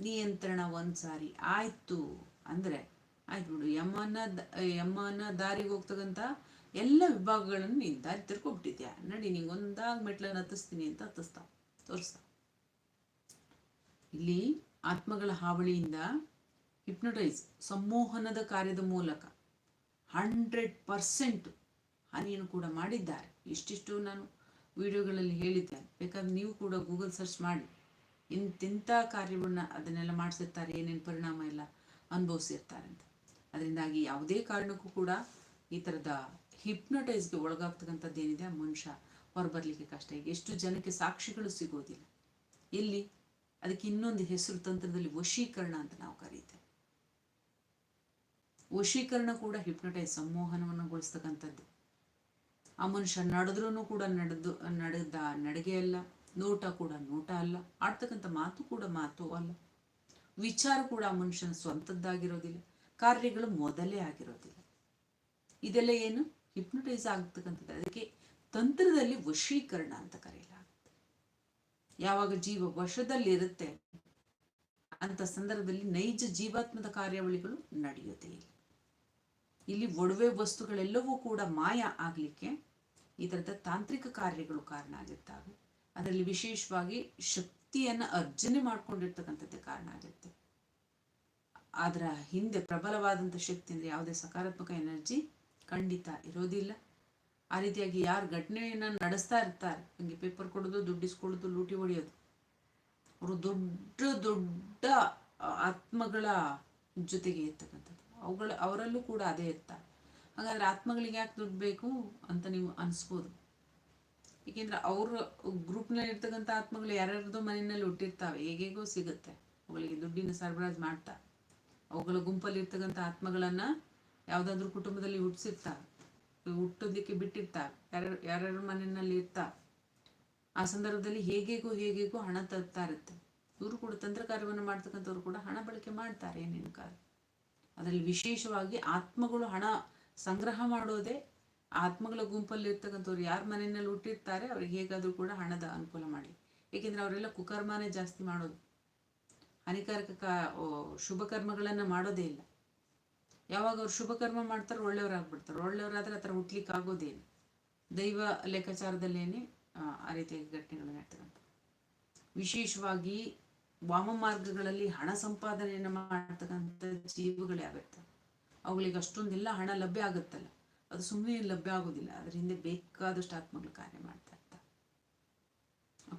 ನಿಯಂತ್ರಣ ಒಂದ್ಸಾರಿ ಆಯ್ತು ಅಂದ್ರೆ, ಆಯ್ತು ಬಿಡು, ಯಮನ ಯಮನ ದಾರಿಗೆ ಹೋಗ್ತಕ್ಕಂಥ ಎಲ್ಲ ವಿಭಾಗಗಳನ್ನು ನೀನು ದಾರಿ ತಿರ್ಕೊಬಿಟ್ಟಿದ್ಯಾ? ನಡಿ ನಿಂಗೆ ಒಂದಾಗ ಮೆಟ್ಲನ್ನು ಹತ್ತಿಸ್ತೀನಿ ಅಂತ ಹತ್ತಿಸ್ತಾ ತೋರಿಸ್ತಾ ಇಲ್ಲಿ ಆತ್ಮಗಳ ಹಾವಳಿಯಿಂದ ಹಿಪ್ನೊಟೈಸ್, ಸಂಮೋಹನದ ಕಾರ್ಯದ ಮೂಲಕ ಹಂಡ್ರೆಡ್ ಪರ್ಸೆಂಟ್ ಹಾನಿಯನ್ನು ಕೂಡ ಮಾಡಿದ್ದಾರೆ. ಇಷ್ಟಿಷ್ಟು ನಾನು ವಿಡಿಯೋಗಳಲ್ಲಿ ಹೇಳಿದ್ದೇನೆ. ಬೇಕಾದ್ರೆ ನೀವು ಕೂಡ ಗೂಗಲ್ ಸರ್ಚ್ ಮಾಡಿ ಇಂತಿಂಥ ಕಾರ್ಯವನ್ನು ಅದನ್ನೆಲ್ಲ ಮಾಡಿಸಿರ್ತಾರೆ, ಏನೇನು ಪರಿಣಾಮ ಎಲ್ಲ ಅನುಭವಿಸಿರ್ತಾರೆ ಅಂತ. ಅದರಿಂದಾಗಿ ಯಾವುದೇ ಕಾರಣಕ್ಕೂ ಕೂಡ ಈ ಥರದ ಹಿಪ್ನೊಟೈಸ್ಗೆ ಒಳಗಾಗ್ತಕ್ಕಂಥದ್ದು ಏನಿದೆ ಆ ಮನುಷ್ಯ ಹೊರಬರಲಿಕ್ಕೆ ಕಷ್ಟ. ಎಷ್ಟು ಜನಕ್ಕೆ ಸಾಕ್ಷಿಗಳು ಸಿಗೋದಿಲ್ಲ. ಎಲ್ಲಿ? ಅದಕ್ಕೆ ಇನ್ನೊಂದು ಹೆಸರು ತಂತ್ರದಲ್ಲಿ ವಶೀಕರಣ ಅಂತ ನಾವು ಕರೀತೇವೆ. ವಶೀಕರಣ ಕೂಡ ಹಿಪ್ನೋಟೈಸ್ ಸಂಮೋಹನವನ್ನುಗೊಳಿಸ್ತಕ್ಕಂಥದ್ದು ಆ ಮನುಷ್ಯ ನಡೆದ್ರೂ ಕೂಡ ನಡೆದು, ನಡೆದ ನಡಿಗೆ ಅಲ್ಲ, ನೋಟ ಕೂಡ ನೋಟ ಅಲ್ಲ, ಆಡ್ತಕ್ಕಂಥ ಮಾತು ಕೂಡ ಮಾತು ಅಲ್ಲ. ವಿಚಾರ ಕೂಡ ಆ ಮನುಷ್ಯನ ಸ್ವಂತದ್ದಾಗಿರೋದಿಲ್ಲ, ಕಾರ್ಯಗಳು ಮೊದಲೇ ಆಗಿರೋದಿಲ್ಲ. ಇದೆಲ್ಲ ಏನು? ಹಿಪ್ನೋಟೈಸ್ ಆಗ್ತಕ್ಕಂಥದ್ದು. ಅದಕ್ಕೆ ತಂತ್ರದಲ್ಲಿ ವಶೀಕರಣ ಅಂತ ಕರೆಯಲಾಗುತ್ತೆ ಯಾವಾಗ ಜೀವ ವಶದಲ್ಲಿರುತ್ತೆ ಅಂತ ಸಂದರ್ಭದಲ್ಲಿ ನೈಜ ಜೀವಾತ್ಮದ ಕಾರ್ಯಾವಳಿಗಳು ನಡೆಯುತ್ತೆ ಇಲ್ಲ. ಇಲ್ಲಿ ಒಡವೆ ವಸ್ತುಗಳೆಲ್ಲವೂ ಕೂಡ ಮಾಯ ಆಗಲಿಕ್ಕೆ ಈ ಥರದ ತಾಂತ್ರಿಕ ಕಾರ್ಯಗಳು ಕಾರಣ ಆಗಿರ್ತವೆ. ಅದರಲ್ಲಿ ವಿಶೇಷವಾಗಿ ಶಕ್ತಿಯನ್ನು ಅರ್ಜನೆ ಮಾಡ್ಕೊಂಡಿರ್ತಕ್ಕಂಥದ್ದೇ ಕಾರಣ ಆಗುತ್ತೆ ಅದರ ಹಿಂದೆ ಪ್ರಬಲವಾದಂಥ ಶಕ್ತಿ ಅಂದರೆ ಯಾವುದೇ ಸಕಾರಾತ್ಮಕ ಎನರ್ಜಿ ಖಂಡಿತ ಇರೋದಿಲ್ಲ. ಆ ರೀತಿಯಾಗಿ ಯಾರು ಘಟನೆಯನ್ನು ನಡೆಸ್ತಾ ಇರ್ತಾರೆ ಹಂಗೆ ಪೇಪರ್ ಕೊಡೋದು ದುಡ್ಡಿಸ್ಕೊಳ್ಳೋದು ಲೂಟಿ ಹೊಡೆಯೋದು. ಅವರು ದೊಡ್ಡ ದೊಡ್ಡ ಆತ್ಮಗಳ ಜೊತೆಗೆ ಇರ್ತಕ್ಕಂಥದ್ದು. ಅವುಗಳ, ಅವರಲ್ಲೂ ಕೂಡ ಅದೇ ಇರ್ತಾರೆ. ಹಾಗಾದ್ರೆ ಆತ್ಮಗಳಿಗೆ ಯಾಕೆ ದುಡ್ಡು ಬೇಕು ಅಂತ ನೀವು ಅನಿಸ್ಬೋದು? ಏಕೆಂದ್ರೆ ಅವ್ರ ಗ್ರೂಪ್ನಲ್ಲಿ ಇರ್ತಕ್ಕಂಥ ಆತ್ಮಗಳು ಯಾರ್ಯಾರ್ದೋ ಮನೆಯಲ್ಲಿ ಹುಟ್ಟಿರ್ತಾವೆ, ಹೇಗೆಗೋ ಸಿಗುತ್ತೆ. ಅವುಗಳಿಗೆ ದುಡ್ಡಿನ ಸರಬರಾಜು ಮಾಡ್ತಾ ಅವುಗಳ ಗುಂಪಲ್ಲಿ ಇರ್ತಕ್ಕಂಥ ಆತ್ಮಗಳನ್ನ ಯಾವುದಾದ್ರೂ ಕುಟುಂಬದಲ್ಲಿ ಹುಟ್ಟಿಸಿರ್ತಾವೆ ಹುಟ್ಟೋದಕ್ಕೆ ಬಿಟ್ಟಿರ್ತಾರೆ ಯಾರ್ಯಾರು, ಯಾರ್ಯಾರ ಮನೆಯಲ್ಲಿ ಇರ್ತಾ. ಆ ಸಂದರ್ಭದಲ್ಲಿ ಹೇಗೇಗೋ ಹೇಗೇಗೋ ಹಣ ತರ್ತಾ ಇರುತ್ತೆ. ಇವರು ಕೂಡ ತಂತ್ರ ಕಾರ್ಯವನ್ನು ಮಾಡ್ತಕ್ಕಂಥವ್ರು ಕೂಡ ಹಣ ಬಳಕೆ ಮಾಡ್ತಾರೆ ಏನೇನು ಕಾರ್ಯ. ಅದರಲ್ಲಿ ವಿಶೇಷವಾಗಿ ಆತ್ಮಗಳು ಹಣ ಸಂಗ್ರಹ ಮಾಡೋದೇ, ಆತ್ಮಗಳ ಗುಂಪಲ್ಲಿ ಇರ್ತಕ್ಕಂಥವ್ರು ಯಾರ ಮನೆಯಲ್ಲಿ ಹುಟ್ಟಿರ್ತಾರೆ, ಅವ್ರಿಗೆ ಹೇಗಾದರೂ ಕೂಡ ಹಣದ ಅನುಕೂಲ ಮಾಡಿ. ಏಕೆಂದರೆ ಅವರೆಲ್ಲ ಕುಕರ್ಮಾನೇ ಜಾಸ್ತಿ ಮಾಡೋದು. ಹಾನಿಕಾರಕ ಶುಭ ಕರ್ಮಗಳನ್ನು ಮಾಡೋದೇ ಇಲ್ಲ. ಯಾವಾಗ ಅವ್ರು ಶುಭ ಕರ್ಮ ಒಳ್ಳೆಯವ್ರು ಒಳ್ಳೆಯವರಾಗ್ಬಿಡ್ತಾರೆ. ಒಳ್ಳೆಯವರಾದ್ರೆ ಆ ಥರ ಹುಟ್ಲಿಕ್ಕೆ ಆಗೋದೇನು ದೈವ ಲೆಕ್ಕಾಚಾರದಲ್ಲೇನೆ, ಆ ರೀತಿಯಾಗಿ ಘಟನೆಗಳು ನಡ್ತಕ್ಕಂಥ ವಿಶೇಷವಾಗಿ ವಾಮ ಮಾರ್ಗಗಳಲ್ಲಿ ಹಣ ಸಂಪಾದನೆಯನ್ನು ಮಾಡ್ತಕ್ಕಂಥ ಜೀವಗಳು ಯಾವಿರ್ತವೆ ಅವುಗಳಿಗೆ ಅಷ್ಟೊಂದೆಲ್ಲ ಹಣ ಲಭ್ಯ ಆಗುತ್ತಲ್ಲ. ಅದು ಸುಮ್ಮನೆ ಲಭ್ಯ ಆಗೋದಿಲ್ಲ. ಅದ್ರ ಹಿಂದೆ ಬೇಕಾದಷ್ಟು ಆತ್ಮಗಳು ಕಾರ್ಯ ಮಾಡ್ತಾ ಇರ್ತಾರೆ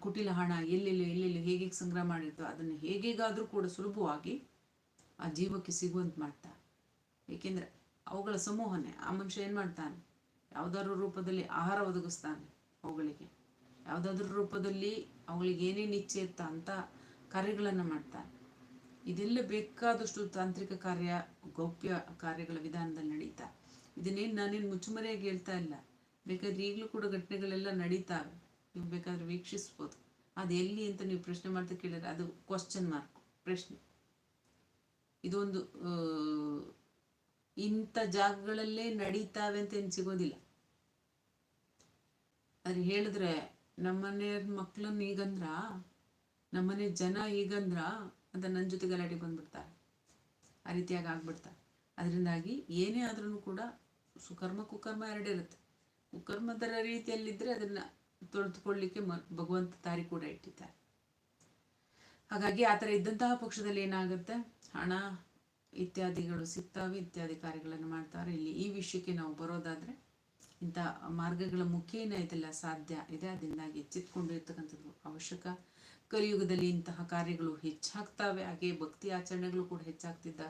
ಕುಟಿಲ ಹಣ ಎಲ್ಲೆಲ್ಲಿ ಎಲ್ಲೆಲ್ಲಿ ಹೇಗೆ ಸಂಗ್ರಹ ಮಾಡಿರ್ತೋ ಅದನ್ನು ಹೇಗೇಗಾದರೂ ಕೂಡ ಸುಲಭವಾಗಿ ಆ ಜೀವಕ್ಕೆ ಸಿಗುವಂತ ಮಾಡ್ತಾ. ಏಕೆಂದರೆ ಅವುಗಳ ಸಮೂಹನೇ ಆ ಮನುಷ್ಯ ಏನು ಮಾಡ್ತಾನೆ? ಯಾವುದಾದ್ರೂ ರೂಪದಲ್ಲಿ ಆಹಾರ ಒದಗಿಸ್ತಾನೆ ಅವುಗಳಿಗೆ. ಯಾವುದಾದ್ರೂ ರೂಪದಲ್ಲಿ ಅವುಗಳಿಗೆ ಏನೇನು ಇಚ್ಛೆ ಇತ್ತ ಅಂತ ಕಾರ್ಯಗಳನ್ನು ಮಾಡ್ತಾನೆ. ಇದೆಲ್ಲ ಬೇಕಾದಷ್ಟು ತಾಂತ್ರಿಕ ಕಾರ್ಯ, ಗೌಪ್ಯ ಕಾರ್ಯಗಳ ವಿಧಾನದಲ್ಲಿ ನಡೀತಾ. ಇದನ್ನೇನು ನಾನೇನು ಮುಚ್ಚುಮರೆಯಾಗಿ ಹೇಳ್ತಾ ಇಲ್ಲ. ಬೇಕಾದ್ರೆ ಈಗಲೂ ಕೂಡ ಘಟನೆಗಳೆಲ್ಲ ನಡೀತಾವೆ. ನೀವು ಬೇಕಾದ್ರೆ ವೀಕ್ಷಿಸ್ಬೋದು. ಅದು ಎಲ್ಲಿ ಅಂತ ನೀವು ಪ್ರಶ್ನೆ ಮಾಡ್ತಾ ಕೇಳಿದ್ರೆ ಅದು ಕ್ವಶನ್ ಮಾರ್ಕ್ ಪ್ರಶ್ನೆ. ಇದೊಂದು ಇಂಥ ಜಾಗಗಳಲ್ಲೇ ನಡೀತಾವೆ ಅಂತ ಏನು ಸಿಗೋದಿಲ್ಲ. ಅದು ಹೇಳಿದ್ರೆ ನಮ್ಮನೆ ಮಕ್ಳನ್ನ ಈಗಂದ್ರ ನಮ್ಮನೆ ಜನ ಈಗಂದ್ರ ಅಂತ ನನ್ನ ಜೊತೆ ಗಲಾಟೆ ಬಂದ್ಬಿಡ್ತಾರೆ. ಆ ರೀತಿಯಾಗಿ ಆಗ್ಬಿಡ್ತಾರೆ. ಅದರಿಂದಾಗಿ ಏನೇ ಆದ್ರೂ ಕೂಡ ಸುಕರ್ಮ ಕುಕರ್ಮ ಎರಡಿರುತ್ತೆ ಕುಕರ್ಮದರ ರೀತಿಯಲ್ಲಿದ್ದರೆ ಅದನ್ನು ತೊಳೆದುಕೊಳ್ಳಿಕ್ಕೆ ಮ, ಭಗವಂತ ತಾರಿ ಕೂಡ ಇಟ್ಟಿದ್ದಾರೆ. ಹಾಗಾಗಿ ಆ ಥರ ಇದ್ದಂತಹ ಪಕ್ಷದಲ್ಲಿ ಏನಾಗುತ್ತೆ? ಹಣ ಇತ್ಯಾದಿಗಳು ಸಿಗ್ತಾವೆ, ಇತ್ಯಾದಿ ಕಾರ್ಯಗಳನ್ನು ಮಾಡ್ತಾರೆ. ಇಲ್ಲಿ ಈ ವಿಷಯಕ್ಕೆ ನಾವು ಬರೋದಾದರೆ ಇಂಥ ಮಾರ್ಗಗಳ ಮುಖೇನ ಇದೆಲ್ಲ ಸಾಧ್ಯ ಇದೆ. ಅದರಿಂದಾಗಿ ಎಚ್ಚೆತ್ಕೊಂಡಿರ್ತಕ್ಕಂಥದ್ದು ಅವಶ್ಯಕ. ಕಲಿಯುಗದಲ್ಲಿ ಇಂತಹ ಕಾರ್ಯಗಳು ಹೆಚ್ಚಾಗ್ತಾವೆ. ಹಾಗೆ ಭಕ್ತಿ ಆಚರಣೆಗಳು ಕೂಡ ಹೆಚ್ಚಾಗ್ತಿದ್ದ.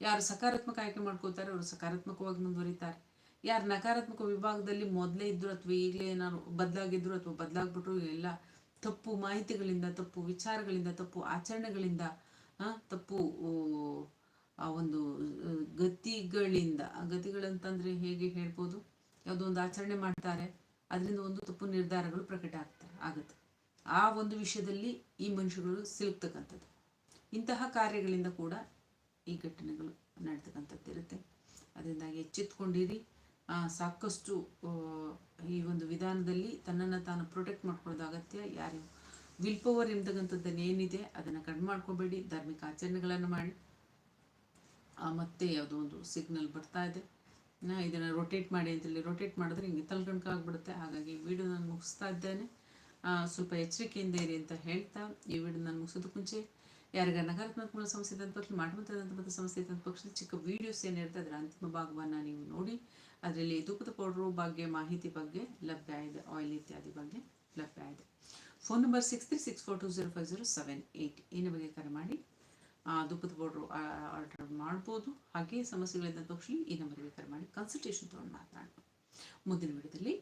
ಯಾರು ಸಕಾರಾತ್ಮಕ ಆಯ್ಕೆ ಮಾಡ್ಕೋತಾರೆ ಅವರು ಸಕಾರಾತ್ಮಕವಾಗಿ ಮುಂದುವರಿತಾರೆ. ಯಾರು ನಕಾರಾತ್ಮಕ ವಿಭಾಗದಲ್ಲಿ ಮೊದಲೇ ಇದ್ರು ಅಥವಾ ಈಗಲೇ ಏನಾದ್ರು ಬದಲಾಗಿದ್ರು ಅಥವಾ ಬದಲಾಗ್ಬಿಟ್ರು, ಎಲ್ಲ ತಪ್ಪು ಮಾಹಿತಿಗಳಿಂದ, ತಪ್ಪು ವಿಚಾರಗಳಿಂದ, ತಪ್ಪು ಆಚರಣೆಗಳಿಂದ ತಪ್ಪು ಆ ಒಂದು ಗತಿಗಳಿಂದ ಗತಿಗಳಂತಂದ್ರೆ ಹೇಗೆ ಹೇಳ್ಬೋದು? ಯಾವುದೋ ಒಂದು ಆಚರಣೆ ಮಾಡ್ತಾರೆ, ಅದರಿಂದ ಒಂದು ತಪ್ಪು ನಿರ್ಧಾರಗಳು ಪ್ರಕಟ ಆಗ್ತಾರೆ ಆಗುತ್ತೆ. ಆ ಒಂದು ವಿಷಯದಲ್ಲಿ ಈ ಮನುಷ್ಯರು ಸಿಲುಕ್ತಕ್ಕಂಥದ್ದು. ಇಂತಹ ಕಾರ್ಯಗಳಿಂದ ಕೂಡ ಈ ಘಟನೆಗಳು ನಡ್ತಕ್ಕಂಥದ್ದು ಇರುತ್ತೆ. ಅದರಿಂದಾಗಿ ಎಚ್ಚೆತ್ಕೊಂಡಿರಿ. ಸಾಕಷ್ಟು ಈ ಒಂದು ವಿಧಾನದಲ್ಲಿ ತನ್ನನ್ನು ತಾನು ಪ್ರೊಟೆಕ್ಟ್ ಮಾಡ್ಕೊಳ್ಳೋದು ಅಗತ್ಯ. ಯಾರು ವಿಲ್ ಪವರ್ ಎಂಬತಕ್ಕಂಥದ್ದನ್ನು ಏನಿದೆ, ಅದನ್ನು ಕಡಿಮೆ ಮಾಡ್ಕೋಬೇಡಿ. ಧಾರ್ಮಿಕ ಆಚರಣೆಗಳನ್ನು ಮಾಡಿ. ಮತ್ತೆ ಯಾವುದೋ ಒಂದು ಸಿಗ್ನಲ್ ಬರ್ತಾ ಇದೆ. ಇದನ್ನು ರೊಟೇಟ್ ಮಾಡಿ ಅಂತೇಳಿ ರೊಟೇಟ್ ಮಾಡಿದ್ರೆ ಹಿಂಗೆ ತಲ್ಕಣ್ಕಾಗ್ಬಿಡುತ್ತೆ ಹಾಗಾಗಿ ವಿಡಿಯೋ ನಾನು ಮುಗಿಸ್ತಾ ಇದ್ದೇನೆ. ಸ್ವಲ್ಪ ಎಚ್ಚರಿಕೆಯಿಂದ ಇರಿ ಅಂತ ಹೇಳ್ತಾ ಈ ವಿಡಿಯೋ ನಾನು ಮುಗಿಸೋದಕ್ಕೆ ಮುಂಚೆ ಯಾರಿಗಾರ ನಕಾರಾತ್ಮಕ ಸಮಸ್ಯೆ ಇದ್ದಂಥ ಪಕ್ಷ ಮಾಡುವಂಥದ್ದಂಥ ಸಮಸ್ಯೆ ಇದ್ದಂಥ ಪಕ್ಷದ ಚಿಕ್ಕ ವೀಡಿಯೋಸ್ ಏನಿರುತ್ತೆ ಅದರ ಅಂತಿಮ ಭಾಗವನ್ನು ನೀವು ನೋಡಿ. ಅದರಲ್ಲಿ ತೂಕದ ಪೌಡ್ರು ಬಗ್ಗೆ, ಮಾಹಿತಿ ಬಗ್ಗೆ ಲಭ್ಯ ಇದೆ. ಆಯಿಲ್ ಇತ್ಯಾದಿ ಬಗ್ಗೆ ಲಭ್ಯ ಇದೆ. Phone number six three six four two zero five zero seven eight ಈ ಬಗ್ಗೆ ಕರೆ ಮಾಡಿ. ದುಪ್ಪದ ಪೌಡ್ರು ಆರ್ಡರ್ ಮಾಡ್ಬೋದು. ಹಾಗೆ ಸಮಸ್ಯೆಗಳಿದ್ದ ತಕ್ಷಣ ಈ ನಂಬರ್ಗೆ ಕರೆ ಮಾಡಿ ಕನ್ಸಲ್ಟೇಷನ್ ತೊಗೊಂಡು ಮಾತನಾಡೋಣ. ಮುಂದಿನ ವಿಡಿಯೋದಲ್ಲಿ